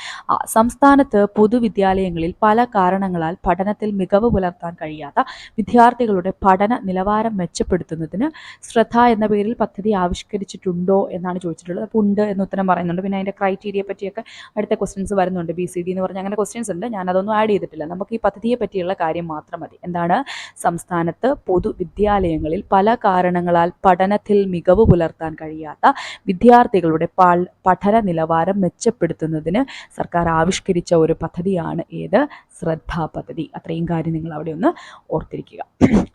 സംസ്ഥാനത്ത് പൊതുവിദ്യാലയങ്ങളിൽ പല കാരണങ്ങളാൽ പഠനത്തിൽ മികവ് പുലർത്താൻ കഴിയാത്ത വിദ്യാർത്ഥികളുടെ പഠന നിലവാരം മെച്ചപ്പെടുത്തുന്നതിന് ശ്രദ്ധ എന്ന പേരിൽ പദ്ധതി ആവിഷ്കരിച്ചിട്ടുണ്ടോ എന്നാണ് ചോദിച്ചിട്ടുള്ളത്. അപ്പോൾ ഉണ്ട് എന്ന് ഉത്തരം പറയുന്നുണ്ട്. പിന്നെ അതിന്റെ ക്രൈറ്റീരിയ പറ്റിയൊക്കെ അടുത്ത ക്വസ്റ്റ്യൻസ് വരുന്നുണ്ട്. ബി സി ഡി എന്ന് പറഞ്ഞ അങ്ങനെ ക്വസ്റ്റ്യൻസ് ഉണ്ട്. ഞാൻ അതൊന്നും ആഡ് ചെയ്തിട്ടില്ല. നമുക്ക് ഈ പദ്ധതിയെ പറ്റിയുള്ള കാര്യം മാത്രം മതി. എന്താണ് സംസ്ഥാനത്ത് പൊതുവിദ്യാലയങ്ങളിൽ പല കാരണങ്ങളാൽ പഠനത്തിൽ മികവ് പുലർത്താൻ കഴിയാത്ത വിദ്യാർത്ഥികളുടെ പഠന നിലവാരം മെച്ചപ്പെടുത്തുന്നതിന് സർക്കാർ ആവിഷ്കരിച്ച ഒരു പദ്ധതിയാണ് ഏത്? ശ്രദ്ധാ പദ്ധതി അത്രയും കാര്യം നിങ്ങൾ അവിടെ ഒന്ന് ഓർത്തിരിക്കുക.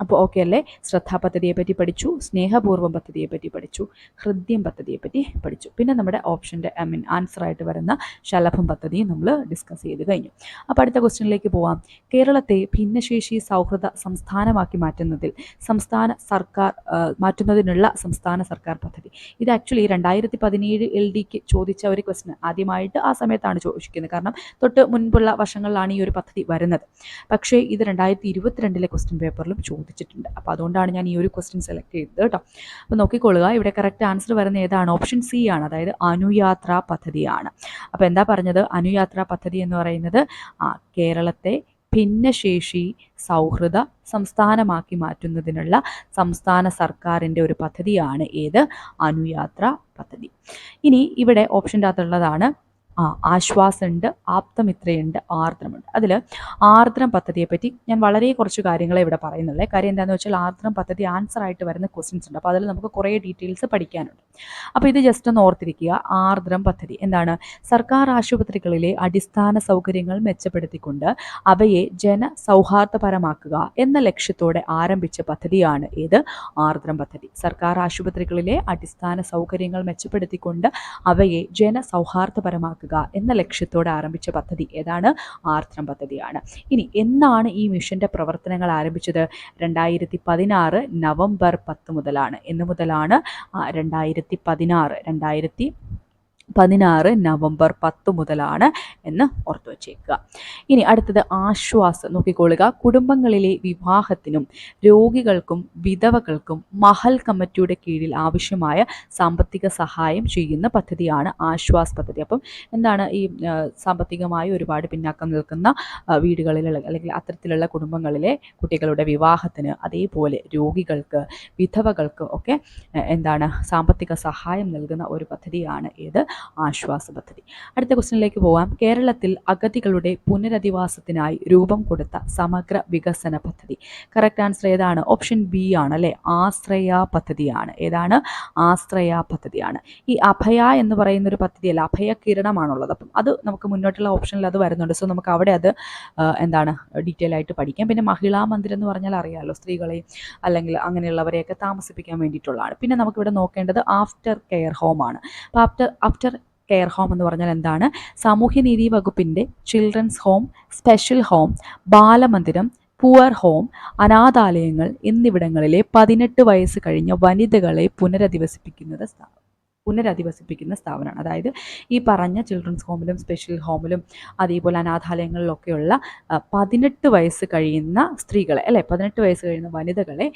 അപ്പോൾ ഓക്കെ അല്ലേ? ശ്രദ്ധാ പദ്ധതിയെ പറ്റി പഠിച്ചു സ്നേഹപൂർവം പദ്ധതിയെ പറ്റി പഠിച്ചു ഹൃദ്യം പദ്ധതിയെ പറ്റി പഠിച്ചു. പിന്നെ നമ്മുടെ ഓപ്ഷന്റെ ഐ മീൻ ആൻസർ ആയിട്ട് വരുന്ന ശലഭം പദ്ധതിയും നമ്മൾ ഡിസ്കസ് ചെയ്ത് കഴിഞ്ഞു. അപ്പോൾ അടുത്ത ക്വസ്റ്റ്യനിലേക്ക് പോവാം. കേരളത്തെ ഭിന്നശേഷി സൗഹൃദ സംസ്ഥാനമാക്കി മാറ്റുന്നതിൽ സംസ്ഥാന സർക്കാർ മാറ്റുന്നതിനുള്ള സംസ്ഥാന സർക്കാർ പദ്ധതി. ഇത് ആക്ച്വലി രണ്ടായിരത്തി പതിനേഴ് എൽ ഡിക്ക് ചോദിച്ച ഒരു ക്വസ്റ്റ്യൻ ആദ്യമായിട്ട് ആ സമയത്താണ് ചോദിക്കുന്നത് കാരണം തൊട്ട് മുൻപുള്ള വർഷങ്ങളിലാണ് ഈ ഒരു പദ്ധതി വരുന്നത്. പക്ഷേ ഇത് രണ്ടായിരത്തി ഇരുപത്തിരണ്ടിലെ ക്വസ്റ്റ്യൻ പേപ്പറിലും ചോദിച്ചിട്ടുണ്ട്. അപ്പോൾ അതുകൊണ്ടാണ് ഞാൻ ഈ ഒരു ക്വസ്റ്റ്യൻ സെലക്ട് ചെയ്തത് കേട്ടോ. അപ്പോൾ നോക്കിക്കൊള്ളുക ഇവിടെ കറക്റ്റ് ആൻസർ വരുന്ന ഏതാണ്? ഓപ്ഷൻ സി ആണ് അതായത് അനുയാത്രാ പദ്ധതിയാണ്. അപ്പോൾ എന്താ പറഞ്ഞത്? അനുയാത്രാ പദ്ധതി എന്ന് പറയുന്നത് കേരളത്തെ ഭിന്നശേഷി സൗഹൃദ സംസ്ഥാനമാക്കി മാറ്റുന്നതിനുള്ള സംസ്ഥാന സർക്കാരിന്റെ ഒരു പദ്ധതിയാണ് ഏത്? അനുയാത്ര പദ്ധതി. ഇനി ഇവിടെ ഓപ്ഷന്റെ അകത്തുള്ളതാണ് ആ ആശ്വാസമുണ്ട് ആപ്തമിത്രയുണ്ട് ആർദ്രമുണ്ട്. അതിൽ ആർദ്രം പദ്ധതിയെപ്പറ്റി ഞാൻ വളരെ കുറച്ച് കാര്യങ്ങളെ ഇവിടെ പറയുന്നുള്ളൂ. കാര്യം എന്താണെന്ന് വെച്ചാൽ ആർദ്രം പദ്ധതി ആൻസർ ആയിട്ട് വരുന്ന ക്വസ്റ്റ്യൻസ് ഉണ്ട്. അപ്പോൾ അതിൽ നമുക്ക് കുറേ ഡീറ്റെയിൽസ് പഠിക്കാനുണ്ട്. അപ്പോൾ ഇത് ജസ്റ്റ് ഒന്ന് ഓർത്തിരിക്കുക. ആർദ്രം പദ്ധതി എന്താണ്? സർക്കാർ ആശുപത്രികളിലെ അടിസ്ഥാന സൗകര്യങ്ങൾ മെച്ചപ്പെടുത്തിക്കൊണ്ട് അവയെ ജനസൗഹാർദ്ദപരമാക്കുക എന്ന ലക്ഷ്യത്തോടെ ആരംഭിച്ച പദ്ധതിയാണ് ഏത് ആർദ്രം പദ്ധതി. സർക്കാർ ആശുപത്രികളിലെ അടിസ്ഥാന സൗകര്യങ്ങൾ മെച്ചപ്പെടുത്തിക്കൊണ്ട് അവയെ ജനസൗഹാർദ്ദപരമാക്കുക എന്ന ലക്ഷ്യത്തോടെ ആരംഭിച്ച പദ്ധതി ഏതാണ്? ആർദ്രം പദ്ധതിയാണ്. ഇനി എന്നാണ് ഈ മിഷന്റെ പ്രവർത്തനങ്ങൾ ആരംഭിച്ചത്? രണ്ടായിരത്തി പതിനാറ് നവംബർ പത്ത് മുതലാണ്. എന്ന് മുതലാണ് രണ്ടായിരത്തി പതിനാറ് രണ്ടായിരത്തി പതിനാറ് നവംബർ പത്ത് മുതലാണ് എന്ന് ഓർത്തു വച്ചേക്കുക. ഇനി അടുത്തത് ആശ്വാസം നോക്കിക്കൊള്ളുക. കുടുംബങ്ങളിലെ വിവാഹത്തിനും രോഗികൾക്കും വിധവകൾക്കും മഹൽ കമ്മിറ്റിയുടെ കീഴിൽ ആവശ്യമായ സാമ്പത്തിക സഹായം ചെയ്യുന്ന പദ്ധതിയാണ് ആശ്വാസ് പദ്ധതി. അപ്പം എന്താണ് ഈ സാമ്പത്തികമായി ഒരുപാട് പിന്നാക്കം നിൽക്കുന്ന വീടുകളിലുള്ള അല്ലെങ്കിൽ അത്തരത്തിലുള്ള കുടുംബങ്ങളിലെ കുട്ടികളുടെ വിവാഹത്തിന് അതേപോലെ രോഗികൾക്ക് വിധവകൾക്ക് ഒക്കെ എന്താണ് സാമ്പത്തിക സഹായം നൽകുന്ന ഒരു പദ്ധതിയാണ് ഏത് ആശ്വാസ പദ്ധതി അടുത്ത ക്വസ്റ്റ്യനിലേക്ക് പോവാം. കേരളത്തിൽ അഗതികളുടെ പുനരധിവാസത്തിനായി രൂപം കൊടുത്ത സമഗ്ര വികസന പദ്ധതി. കറക്റ്റ് ആൻസർ ഏതാണ്? ഓപ്ഷൻ ബി ആണ് അല്ലേ? ആശ്രയ പദ്ധതിയാണ്. ഏതാണ്? ആശ്രയ പദ്ധതിയാണ്. ഈ അഭയ എന്ന് പറയുന്ന ഒരു പദ്ധതിയല്ല അഭയ കിരണമാണുള്ളത് അപ്പം അത് നമുക്ക് മുന്നോട്ടുള്ള ഓപ്ഷനിൽ അത് വരുന്നുണ്ട്. സോ നമുക്ക് അവിടെ അത് എന്താണ് ഡീറ്റെയിൽ ആയിട്ട് പഠിക്കാം. പിന്നെ മഹിളാ മന്ദിരം എന്ന് പറഞ്ഞാൽ അറിയാമല്ലോ സ്ത്രീകളെയും അല്ലെങ്കിൽ അങ്ങനെയുള്ളവരെയൊക്കെ താമസിപ്പിക്കാൻ വേണ്ടിയിട്ടുള്ളതാണ്. പിന്നെ നമുക്കിവിടെ നോക്കേണ്ടത് ആഫ്റ്റർ കെയർ ഹോമാണ് അപ്പോൾ ആഫ്റ്റർ ആഫ്റ്റർ കെയർ ഹോം എന്ന് പറഞ്ഞാൽ എന്താണ്? സാമൂഹ്യനീതി വകുപ്പിന്റെ ചിൽഡ്രൻസ് ഹോം സ്പെഷ്യൽ ഹോം ബാലമന്ദിരം പുവർ ഹോം അനാഥാലയങ്ങൾ എന്നിവിടങ്ങളിലെ പതിനെട്ട് വയസ്സ് കഴിഞ്ഞ വനിതകളെ പുനരധിവസിപ്പിക്കുന്നത് സ്ഥാപനം പുനരധിവസിപ്പിക്കുന്ന സ്ഥാപനമാണ്. അതായത് ഈ പറഞ്ഞ ചിൽഡ്രൻസ് ഹോമിലും സ്പെഷ്യൽ ഹോമിലും അതേപോലെ അനാഥാലയങ്ങളിലൊക്കെയുള്ള പതിനെട്ട് വയസ്സ് കഴിയുന്ന സ്ത്രീകളെ അല്ലെ? പതിനെട്ട് വയസ്സ് കഴിയുന്ന വനിതകളെ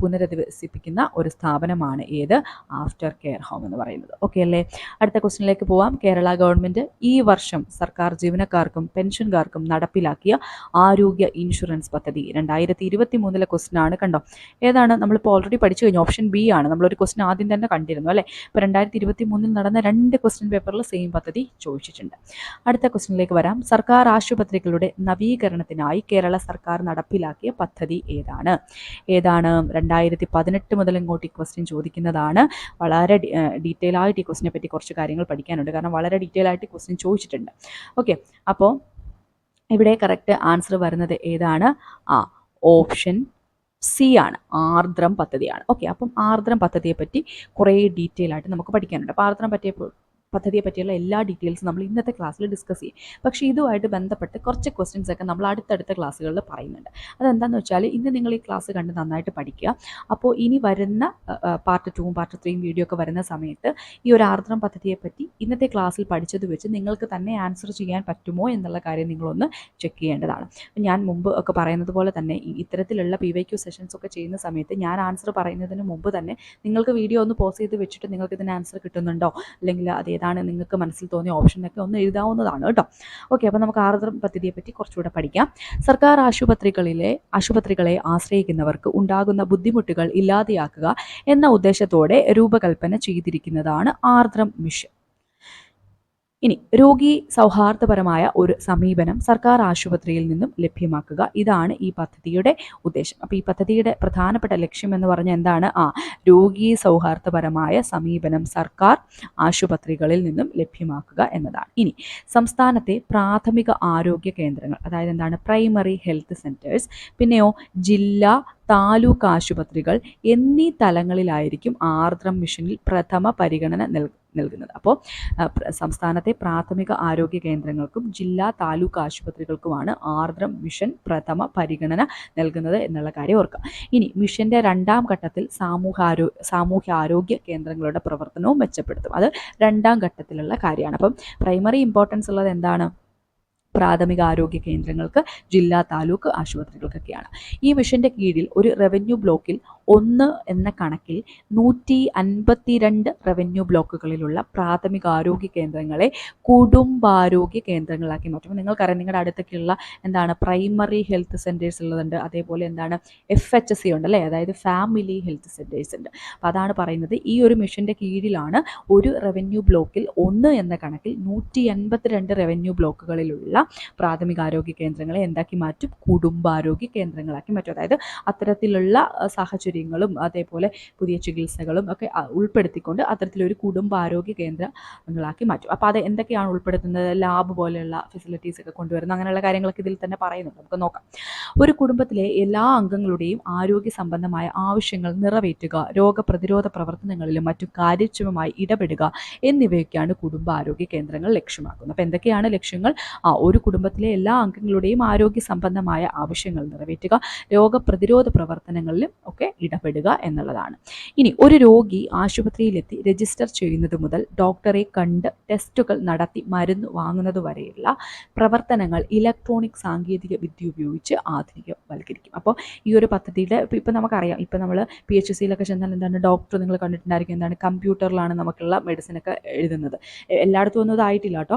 പുനരധിവസിപ്പിക്കുന്ന ഒരു സ്ഥാപനമാണ് ഏത്? ആഫ്റ്റർ കെയർ ഹോം എന്ന് പറയുന്നത്. ഓക്കെ അല്ലേ? അടുത്ത ക്വസ്റ്റിനിലേക്ക് പോവാം. കേരള ഗവൺമെന്റ് ഈ വർഷം സർക്കാർ ജീവനക്കാർക്കും പെൻഷൻകാർക്കും നടപ്പിലാക്കിയ ആരോഗ്യ ഇൻഷുറൻസ് പദ്ധതി. രണ്ടായിരത്തി ഇരുപത്തി മൂന്നിലെ ക്വസ്റ്റിനാണ് കണ്ടോ? ഏതാണ്? നമ്മളിപ്പോൾ ഓൾറെഡി പഠിച്ചു കഴിഞ്ഞു. ഓപ്ഷൻ ബി ആണ്. നമ്മളൊരു ക്വസ്റ്റിൻ ആദ്യം തന്നെ കണ്ടിരുന്നു അല്ലേ? ഇപ്പോൾ ഇരുപത്തി മൂന്നിൽ നടന്ന രണ്ട് ക്വസ്റ്റ്യൻ പേപ്പറിൽ സെയിം പദ്ധതി ചോദിച്ചിട്ടുണ്ട്. അടുത്ത ക്വസ്റ്റ്യനിലേക്ക് വരാം. സർക്കാർ ആശുപത്രികളുടെ നവീകരണത്തിനായി കേരള സർക്കാർ നടപ്പിലാക്കിയ പദ്ധതി ഏതാണ്? ഏതാണ്? രണ്ടായിരത്തി പതിനെട്ട് മുതൽ ഇങ്ങോട്ട് ഈ ക്വസ്റ്റ്യൻ ചോദിക്കുന്നതാണ്. വളരെ ഡീറ്റെയിൽ ആയിട്ട് ഈ ക്വസ്റ്റിനെ പറ്റി കുറച്ച് കാര്യങ്ങൾ പഠിക്കാനുണ്ട്. കാരണം വളരെ ഡീറ്റെയിൽ ആയിട്ട് ക്വസ്റ്റ്യൻ ചോദിച്ചിട്ടുണ്ട്. ഓക്കെ അപ്പോൾ ഇവിടെ കറക്റ്റ് ആൻസർ വരുന്നത് ഏതാണ്? ആ ഓപ്ഷൻ സി ആണ് ആർദ്രം പദ്ധതിയാണ്. ഓക്കെ അപ്പം ആർദ്രം പദ്ധതിയെപ്പറ്റി കുറേ ഡീറ്റെയിൽ ആയിട്ട് നമുക്ക് പഠിക്കാനുണ്ട്. അപ്പോൾ ആർദ്രം പറ്റിയ പദ്ധതിയെ പറ്റിയുള്ള എല്ലാ ഡീറ്റെയിൽസും നമ്മൾ ഇന്നത്തെ ക്ലാസ്സിൽ ഡിസ്കസ് ചെയ്യും. പക്ഷേ ഇതുമായിട്ട് ബന്ധപ്പെട്ട് കുറച്ച് ക്വസ്റ്റ്യൻസ് ഒക്കെ നമ്മൾ അടുത്തടുത്ത ക്ലാസ്സുകളിൽ പറയുന്നുണ്ട്. അതെന്താണെന്ന് വെച്ചാൽ ഇന്ന് നിങ്ങൾ ഈ ക്ലാസ് കണ്ട് നന്നായിട്ട് പഠിക്കുക. അപ്പോൾ ഇനി വരുന്ന പാർട്ട് ടൂവും പാർട്ട് ത്രീയും വീഡിയോ ഒക്കെ വരുന്ന സമയത്ത് ഈ ഒരു ആർദ്രം പദ്ധതിയെ പറ്റി ഇന്നത്തെ ക്ലാസ്സിൽ പഠിച്ചത് വെച്ച് നിങ്ങൾക്ക് തന്നെ ആൻസർ ചെയ്യാൻ പറ്റുമോ എന്നുള്ള കാര്യം നിങ്ങളൊന്ന് ചെക്ക് ചെയ്യേണ്ടതാണ്. ഞാൻ മുമ്പ് ഒക്കെ പറയുന്നത് പോലെ തന്നെ ഇത്തരത്തിലുള്ള പി വൈ ക്യു സെഷൻസ് ഒക്കെ ചെയ്യുന്ന സമയത്ത് ഞാൻ ആൻസർ പറയുന്നതിന് മുമ്പ് തന്നെ നിങ്ങൾക്ക് വീഡിയോ ഒന്ന് പോസ് ചെയ്ത് വെച്ചിട്ട് നിങ്ങൾക്ക് ഇതിന് ആൻസർ കിട്ടുന്നുണ്ടോ? അല്ലെങ്കിൽ അതേതാണ് നിങ്ങൾക്ക് മനസ്സിൽ തോന്നിയ ഓപ്ഷനൊക്കെ ഒന്ന് എഴുതാവുന്നതാണ് കേട്ടോ. ഓക്കെ അപ്പോൾ നമുക്ക് ആർദ്രം പദ്ധതിയെ പറ്റി കുറച്ചുകൂടെ പഠിക്കാം. സർക്കാർ ആശുപത്രികളിലെ ആശുപത്രികളെ ആശ്രയിക്കുന്നവർക്ക് ഉണ്ടാകുന്ന ബുദ്ധിമുട്ടുകൾ ഇല്ലാതെയാക്കുക എന്ന ഉദ്ദേശത്തോടെ രൂപകൽപ്പന ചെയ്തിരിക്കുന്നതാണ് ആർദ്രം മിഷൻ. ഇനി രോഗി സൗഹാർദ്ദപരമായ ഒരു സമീപനം സർക്കാർ ആശുപത്രിയിൽ നിന്നും ലഭ്യമാക്കുക. ഇതാണ് ഈ പദ്ധതിയുടെ ഉദ്ദേശം. അപ്പോൾ ഈ പദ്ധതിയുടെ പ്രധാനപ്പെട്ട ലക്ഷ്യം എന്ന് പറഞ്ഞാൽ എന്താണ്? ആ രോഗി സൗഹാർദ്ദപരമായ സമീപനം സർക്കാർ ആശുപത്രികളിൽ നിന്നും ലഭ്യമാക്കുക എന്നതാണ്. ഇനി സംസ്ഥാനത്തെ പ്രാഥമിക ആരോഗ്യ കേന്ദ്രങ്ങൾ അതായത് എന്താണ്? പ്രൈമറി ഹെൽത്ത് സെന്റേഴ്സ് പിന്നെയോ ജില്ലാ താലൂക്ക് ആശുപത്രികൾ എന്നീ തലങ്ങളിലായിരിക്കും ആർദ്രം മിഷനിൽ പ്രഥമ പരിഗണന നൽ നൽകുന്നത്. അപ്പോൾ സംസ്ഥാനത്തെ പ്രാഥമിക ആരോഗ്യ കേന്ദ്രങ്ങൾക്കും ജില്ലാ താലൂക്ക് ആശുപത്രികൾക്കുമാണ് ആർദ്രം മിഷൻ പ്രഥമ പരിഗണന നൽകുന്നത് എന്നുള്ള കാര്യം ഓർക്കുക. ഇനി മിഷന്റെ രണ്ടാം ഘട്ടത്തിൽ സാമൂഹാരോ സാമൂഹ്യ ആരോഗ്യ കേന്ദ്രങ്ങളുടെ പ്രവർത്തനവും മെച്ചപ്പെടുത്തും. അത് രണ്ടാം ഘട്ടത്തിലുള്ള കാര്യമാണ്. അപ്പം പ്രൈമറി ഇമ്പോർട്ടൻസ് ഉള്ളത് എന്താണ്? പ്രാഥമിക ആരോഗ്യ കേന്ദ്രങ്ങൾക്ക് ജില്ലാ താലൂക്ക് ആശുപത്രികൾക്കൊക്കെയാണ്. ഈ മിഷന്റെ കീഴിൽ ഒരു റവന്യൂ ബ്ലോക്കിൽ ഒന്ന് എന്ന കണക്കിൽ നൂറ്റി അൻപത്തിരണ്ട് റവന്യൂ ബ്ലോക്കുകളിലുള്ള പ്രാഥമിക ആരോഗ്യ കേന്ദ്രങ്ങളെ കുടുംബാരോഗ്യ കേന്ദ്രങ്ങളാക്കി മാറ്റും. നിങ്ങൾക്കറിയാം നിങ്ങളുടെ അടുത്തൊക്കെയുള്ള എന്താണ് പ്രൈമറി ഹെൽത്ത് സെന്റേഴ്സ് ഉള്ളതുണ്ട് അതേപോലെ എന്താണ് എഫ് എച്ച് സി ഉണ്ട് അല്ലേ അതായത് ഫാമിലി ഹെൽത്ത് സെന്റേഴ്സ് ഉണ്ട്. അപ്പോൾ അതാണ് പറയുന്നത് ഈ ഒരു മിഷന്റെ കീഴിലാണ് ഒരു റവന്യൂ ബ്ലോക്കിൽ ഒന്ന് എന്ന കണക്കിൽ നൂറ്റി എൺപത്തിരണ്ട് റവന്യൂ ബ്ലോക്കുകളിലുള്ള പ്രാഥമിക ആരോഗ്യ കേന്ദ്രങ്ങളെ എന്താക്കി മാറ്റും? കുടുംബാരോഗ്യ കേന്ദ്രങ്ങളാക്കി മാറ്റും. അതായത് അത്തരത്തിലുള്ള സാഹചര്യങ്ങളും അതേപോലെ പുതിയ ചികിത്സകളും ഒക്കെ ഉൾപ്പെടുത്തിക്കൊണ്ട് അത്തരത്തിലൊരു കുടുംബാരോഗ്യ കേന്ദ്രങ്ങളാക്കി മാറ്റും. അപ്പോൾ അത് എന്തൊക്കെയാണ് ഉൾപ്പെടുത്തുന്നത്? ലാബ് പോലെയുള്ള ഫെസിലിറ്റീസ് ഒക്കെ കൊണ്ടുവരുന്നത് അങ്ങനെയുള്ള കാര്യങ്ങളൊക്കെ ഇതിൽ തന്നെ പറയുന്നുണ്ട്. നമുക്ക് നോക്കാം. ഒരു കുടുംബത്തിലെ എല്ലാ അംഗങ്ങളുടെയും ആരോഗ്യ സംബന്ധമായ ആവശ്യങ്ങൾ നിറവേറ്റുക രോഗപ്രതിരോധ പ്രവർത്തനങ്ങളിലും മറ്റും കാര്യക്ഷമമായി ഇടപെടുക എന്നിവയൊക്കെയാണ് കുടുംബാരോഗ്യ കേന്ദ്രങ്ങൾ ലക്ഷ്യമാക്കുന്നത്. അപ്പോൾ എന്തൊക്കെയാണ് ലക്ഷ്യങ്ങൾ? ആ ഒരു കുടുംബത്തിലെ എല്ലാ അംഗങ്ങളുടെയും ആരോഗ്യ സംബന്ധമായ ആവശ്യങ്ങൾ നിറവേറ്റുക രോഗപ്രതിരോധ പ്രവർത്തനങ്ങളിലും ഒക്കെ ഇടപെടുക എന്നുള്ളതാണ്. ഇനി ഒരു രോഗി ആശുപത്രിയിലെത്തി രജിസ്റ്റർ ചെയ്യുന്നത് മുതൽ ഡോക്ടറെ കണ്ട് ടെസ്റ്റുകൾ നടത്തി മരുന്ന് വാങ്ങുന്നത് വരെയുള്ള പ്രവർത്തനങ്ങൾ ഇലക്ട്രോണിക് സാങ്കേതിക വിദ്യ ഉപയോഗിച്ച് ആധുനികവൽക്കരിക്കും. അപ്പോൾ ഈ ഒരു പദ്ധതിയുടെ ഇപ്പം നമുക്കറിയാം. ഇപ്പം നമ്മൾ പി എച്ച് സിയിലൊക്കെ ചെന്നാൽ എന്താണ് ഡോക്ടർ നിങ്ങൾ കണ്ടിട്ടുണ്ടായിരിക്കും എന്താണ് കമ്പ്യൂട്ടറിലാണ് നമുക്കുള്ള മെഡിസിനൊക്കെ എഴുതുന്നത്. എല്ലായിടത്തും ഒന്നും ഇതായിട്ടില്ല കേട്ടോ.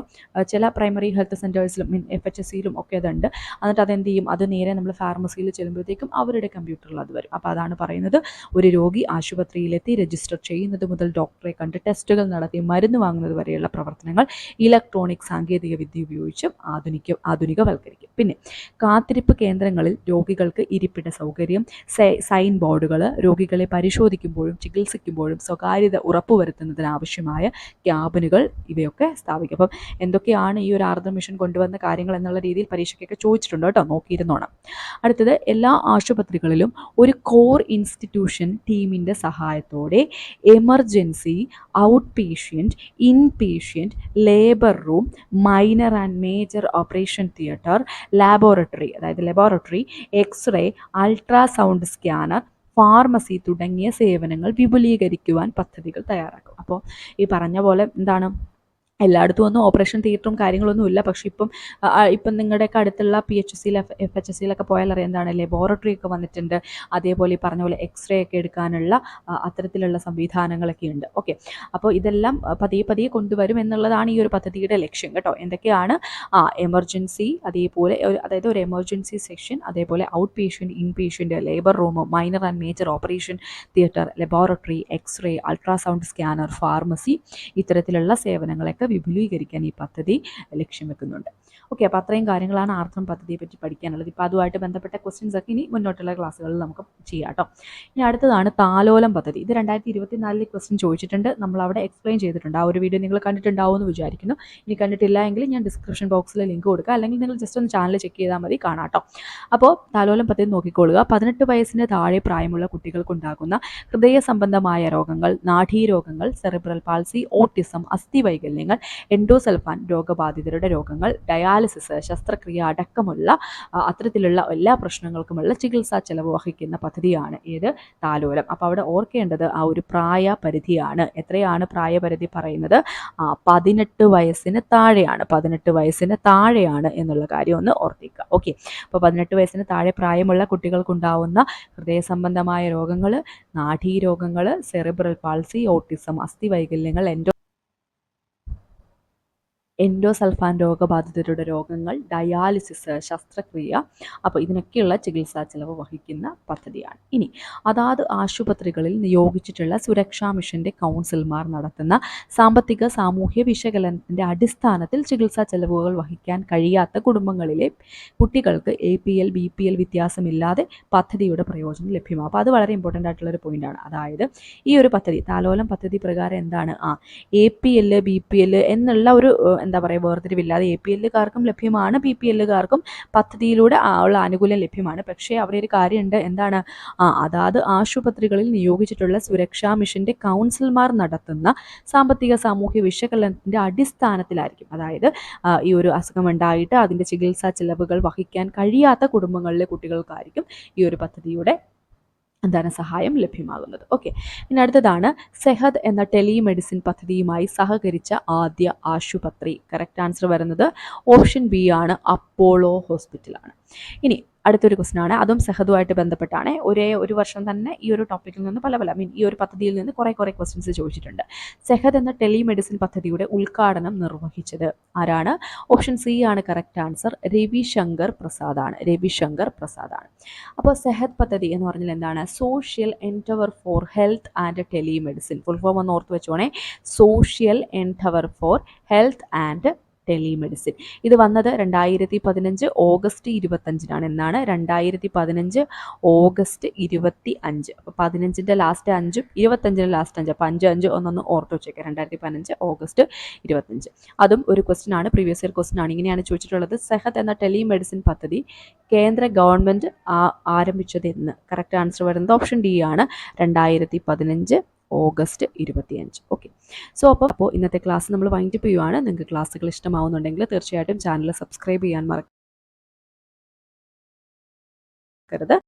ചില പ്രൈമറി ഹെൽത്ത് സെന്റേഴ്സിലും മീൻ എഫ് എച്ച് സിയിലും ഒക്കെ അതുണ്ട്. എന്നിട്ട് അതെന്ത് ചെയ്യും? അത് നേരെ നമ്മൾ ഫാർമസിയിൽ ചെല്ലുമ്പോഴത്തേക്കും അവരുടെ കമ്പ്യൂട്ടറിൽ അത് വരും. അപ്പോൾ അതാണ് പറയുന്നത്. ഒരു രോഗി ആശുപത്രിയിലെത്തി രജിസ്റ്റർ ചെയ്യുന്നത് മുതൽ ഡോക്ടറെ കണ്ട് ടെസ്റ്റുകൾ നടത്തി മരുന്ന് വാങ്ങുന്നത് വരെയുള്ള പ്രവർത്തനങ്ങൾ ഇലക്ട്രോണിക് സാങ്കേതിക വിദ്യ ഉപയോഗിച്ചും ആധുനിക ആധുനികവൽക്കരിക്കും. പിന്നെ കാത്തിരിപ്പ് കേന്ദ്രങ്ങളിൽ രോഗികൾക്ക് ഇരിപ്പിട സൗകര്യം സൈൻ ബോർഡുകൾ രോഗികളെ പരിശോധിക്കുമ്പോഴും ചികിത്സിക്കുമ്പോഴും സ്വകാര്യത ഉറപ്പുവരുത്തുന്നതിനാവശ്യമായ ക്യാബിനുകൾ ഇവയൊക്കെ സ്ഥാപിക്കും. അപ്പം എന്തൊക്കെയാണ് ഈ ഒരു ആർദ്ര മിഷൻ കൊണ്ടുവന്ന കാര്യങ്ങൾ എന്നുള്ള രീതിയിൽ പരീക്ഷയ്ക്കൊക്കെ ചോദിച്ചിട്ടുണ്ട് കേട്ടോ നോക്കിയിരുന്നോണം. അടുത്തത് എല്ലാ ആശുപത്രികളിലും ഒരു കോർ ഇൻസ്റ്റിറ്റ്യൂഷൻ ടീമിന്റെ സഹായത്തോടെ emergency out patient in patient labour room minor and major operation theatre laboratory അതായത് laboratory x ray ultrasound scanner pharmacy തുടങ്ങിയ സേവനങ്ങൾ വിപുലീകരിക്കുവാൻ പദ്ധതികൾ തയ്യാറാക്കും. അപ്പോൾ ഈ പറഞ്ഞ പോലെ എന്താണ് എല്ലായിടത്തും ഒന്നും ഓപ്പറേഷൻ തിയേറ്ററും കാര്യങ്ങളൊന്നും ഇല്ല. പക്ഷേ ഇപ്പം ഇപ്പം നിങ്ങളുടെയൊക്കെ അടുത്തുള്ള പി എച്ച് സിയിൽ എഫ് എഫ് എച്ച് സിയിലൊക്കെ പോയാൽ അറിയാതാണ് ലബോറട്ടറി ഒക്കെ വന്നിട്ടുണ്ട്. അതേപോലെ ഈ പറഞ്ഞ പോലെ എക്സ്റേ ഒക്കെ എടുക്കാനുള്ള അത്തരത്തിലുള്ള സംവിധാനങ്ങളൊക്കെ ഉണ്ട്. ഓക്കെ അപ്പോൾ ഇതെല്ലാം പതിയെ പതിയെ കൊണ്ടുവരും എന്നുള്ളതാണ് ഈ ഒരു പദ്ധതിയുടെ ലക്ഷ്യം കേട്ടോ. എന്തൊക്കെയാണ്? ആ എമർജൻസി അതേപോലെ അതായത് ഒരു എമർജൻസി സെക്ഷൻ അതേപോലെ out patient in patient labour room minor and major operation theatre laboratory x ray ultrasound scanner pharmacy ഇത്തരത്തിലുള്ള സേവനങ്ങളൊക്കെ വിപുലീകരിക്കാൻ ഈ പദ്ധതി ലക്ഷ്യം വെക്കുന്നുണ്ട്. ഓക്കെ അപ്പോൾ അത്രയും കാര്യങ്ങളാണ് ആർദ്രം പദ്ധതിയെ പറ്റി പഠിക്കാനുള്ളത്. ഇപ്പോൾ അതുമായിട്ട് ബന്ധപ്പെട്ട ക്വസ്റ്റ്യൻസ് ഒക്കെ ഇനി മുന്നോട്ടുള്ള ക്ലാസ്സുകളിൽ നമുക്ക് ചെയ്യാം കേട്ടോ ഇനി അടുത്തതാണ് താലോലം പദ്ധതി. ഇത് രണ്ടായിരത്തി ഇരുപത്തിനാലിൽ ക്വസ്റ്റ്യൻ ചോദിച്ചിട്ടുണ്ട്. നമ്മൾ അവിടെ എക്സ്പ്ലെയിൻ ചെയ്തിട്ടുണ്ട്. ആ ഒരു വീഡിയോ നിങ്ങൾ കണ്ടിട്ടുണ്ടാവും എന്ന് വിചാരിക്കുന്നു. ഇനി കണ്ടിട്ടില്ല എങ്കിൽ ഞാൻ ഡിസ്ക്രിപ്ഷൻ ബോക്സിൽ ലിങ്ക് കൊടുക്കുക. അല്ലെങ്കിൽ നിങ്ങൾ ജസ്റ്റ് ഒന്ന് ചാനൽ ചെക്ക് ചെയ്താൽ മതി. കാണാം കേട്ടോ അപ്പോൾ താലോലം പദ്ധതി നോക്കിക്കൊള്ളുക. പതിനെട്ട് വയസ്സിന് താഴെ പ്രായമുള്ള കുട്ടികൾക്കുണ്ടാകുന്ന ഹൃദയ സംബന്ധമായ രോഗങ്ങൾ നാഡീരോഗങ്ങൾ സെറിബ്രൽ പാൾസി ഓട്ടിസം അസ്ഥി വൈകല്യങ്ങൾ എൻഡോസൽഫാൻ രോഗബാധിതരുടെ രോഗങ്ങൾ ഡയാലിസിസ് ശസ്ത്രക്രിയ അടക്കമുള്ള അത്തരത്തിലുള്ള എല്ലാ പ്രശ്നങ്ങൾക്കുമുള്ള ചികിത്സാ ചെലവ് വഹിക്കുന്ന പദ്ധതിയാണ് ഏത് താലോലം. അപ്പോൾ അവിടെ ഓർക്കേണ്ടത് ആ ഒരു പ്രായപരിധിയാണ്. എത്രയാണ് പ്രായപരിധി പറയുന്നത്? പതിനെട്ട് വയസ്സിന് താഴെയാണ്. പതിനെട്ട് വയസ്സിന് താഴെയാണ് എന്നുള്ള കാര്യം ഒന്ന് ഓർത്തിക്കുക ഓക്കെ. അപ്പോൾ പതിനെട്ട് വയസ്സിന് താഴെ പ്രായമുള്ള കുട്ടികൾക്കുണ്ടാവുന്ന ഹൃദയ സംബന്ധമായ രോഗങ്ങൾ നാഡീരോഗങ്ങൾ സെറിബ്രൽ പാൾസി ഓട്ടിസം അസ്ഥി വൈകല്യങ്ങൾ എൻഡോ എൻഡോസൾഫാൻ രോഗബാധിതരുടെ രോഗങ്ങൾ ഡയാലിസിസ് ശസ്ത്രക്രിയ അപ്പോൾ ഇതിനൊക്കെയുള്ള ചികിത്സാ ചെലവ് വഹിക്കുന്ന പദ്ധതിയാണ്. ഇനി അതാത് ആശുപത്രികളിൽ നിയോഗിച്ചിട്ടുള്ള സുരക്ഷാ മിഷന്റെ കൗൺസിൽമാർ നടത്തുന്ന സാമ്പത്തിക സാമൂഹ്യ വിശകലനത്തിന്റെ അടിസ്ഥാനത്തിൽ ചികിത്സാ ചെലവുകൾ വഹിക്കാൻ കഴിയാത്ത കുടുംബങ്ങളിലെ കുട്ടികൾക്ക് A P L B P L വ്യത്യാസമില്ലാതെ പദ്ധതിയുടെ പ്രയോജനം ലഭ്യമാകും. അപ്പോൾ അത് വളരെ ഇമ്പോർട്ടന്റ് ആയിട്ടുള്ള ഒരു പോയിന്റാണ് അതായത് ഈ ഒരു പദ്ധതി താലോലം പദ്ധതി പ്രകാരം എന്താണ്? ആ A P L B P L എന്നുള്ള ഒരു എന്താ പറയുക വേർതിരിവില്ലാതെ എ പി എല്ലുകാർക്കും ലഭ്യമാണ് പി പി എല്ലുകാർക്കും പദ്ധതിയിലൂടെ ഉള്ള ആനുകൂല്യം ലഭ്യമാണ്. പക്ഷേ അവിടെ ഒരു കാര്യമുണ്ട് എന്താണ്? അതാത് ആശുപത്രികളിൽ നിയോഗിച്ചിട്ടുള്ള സുരക്ഷാ മിഷന്റെ കൗൺസിൽമാർ നടത്തുന്ന സാമ്പത്തിക സാമൂഹ്യ വിശകലനത്തിന്റെ അടിസ്ഥാനത്തിലായിരിക്കും. അതായത് ഈ ഒരു അസുഖം ഉണ്ടായിട്ട് അതിന്റെ ചികിത്സാ ചിലവുകൾ വഹിക്കാൻ കഴിയാത്ത കുടുംബങ്ങളിലെ കുട്ടികൾക്കായിരിക്കും ഈ ഒരു പദ്ധതിയുടെ എന്താണ് സഹായം ലഭ്യമാകുന്നത്. ഓക്കെ പിന്നെ അടുത്തതാണ് സെഹദ് എന്ന ടെലിമെഡിസിൻ പദ്ധതിയുമായി സഹകരിച്ച ആദ്യ ആശുപത്രി. കറക്റ്റ് ആൻസർ വരുന്നത് ഓപ്ഷൻ ബി ആണ് അപ്പോളോ ഹോസ്പിറ്റലാണ്. ഇനി അടുത്തൊരു ക്വസ്റ്റൻ ആണ്. അതും സെഹദുമായിട്ട് ബന്ധപ്പെട്ടാണ്. ഒരേ ഒരു വർഷം തന്നെ ഈ ഒരു ടോപ്പിക്കിൽ നിന്ന് പല പല മീൻ ഈ ഒരു പദ്ധതിയിൽ നിന്ന് കുറേ കുറേ ക്വസ്റ്റ്യൻസ് ചോദിച്ചിട്ടുണ്ട്. സെഹദ് എന്ന ടെലിമെഡിസിൻ പദ്ധതിയുടെ ഉദ്ഘാടനം നിർവഹിച്ചത് ആരാണ്? ഓപ്ഷൻ സി ആണ് കറക്റ്റ് ആൻസർ രവിശങ്കർ പ്രസാദ് ആണ്. രവിശങ്കർ പ്രസാദ് ആണ്. അപ്പോൾ സെഹദ് പദ്ധതി എന്ന് പറഞ്ഞാൽ എന്താണ്? Social endeavour for health and telemedicine full form ഒന്ന് ഓർത്ത് വെച്ചോണേ. Social endeavour for health and telemedicine. ഇത് വന്നത് രണ്ടായിരത്തി പതിനഞ്ച് ഓഗസ്റ്റ് ഇരുപത്തഞ്ചിനാണ്. എന്നാണ് രണ്ടായിരത്തി പതിനഞ്ച് ഓഗസ്റ്റ് ഇരുപത്തി അഞ്ച് അപ്പോൾ പതിനഞ്ചിന്റെ ലാസ്റ്റ് അഞ്ചും ഇരുപത്തഞ്ചിന്റെ ലാസ്റ്റ് അഞ്ച്. അപ്പോൾ അഞ്ച് അഞ്ച് ഒന്നൊന്ന് ഓർത്ത് വെച്ചേക്കാം. രണ്ടായിരത്തി പതിനഞ്ച് ഓഗസ്റ്റ് ഇരുപത്തഞ്ച്. അതും ഒരു ക്വസ്റ്റ്യൻ ആണ്. പ്രീവിയസ് ഇയർ ക്വസ്റ്റ്യൻ ആണ്. ഇങ്ങനെയാണ് ചോദിച്ചിട്ടുള്ളത്. സെഹത്ത് എന്ന ടെലിമെഡിസിൻ പദ്ധതി കേന്ദ്ര ഗവൺമെന്റ് ആരംഭിച്ചത് എന്ന് കറക്റ്റ് ആൻസർ വരുന്നത് ഓപ്ഷൻ ഡി ആണ്. രണ്ടായിരത്തി പതിനഞ്ച് ഓഗസ്റ്റ് ഇരുപത്തിയഞ്ച്. ഓക്കെ സോ അപ്പോൾ അപ്പോൾ ഇന്നത്തെ ക്ലാസ് നമ്മൾ വൈൻഡപ്പ് ചെയ്യുവാണ്. നിങ്ങൾക്ക് ക്ലാസ്സുകൾ ഇഷ്ടമാവുന്നുണ്ടെങ്കിൽ തീർച്ചയായിട്ടും ചാനൽ സബ്സ്ക്രൈബ് ചെയ്യാൻ മറക്കരുത്.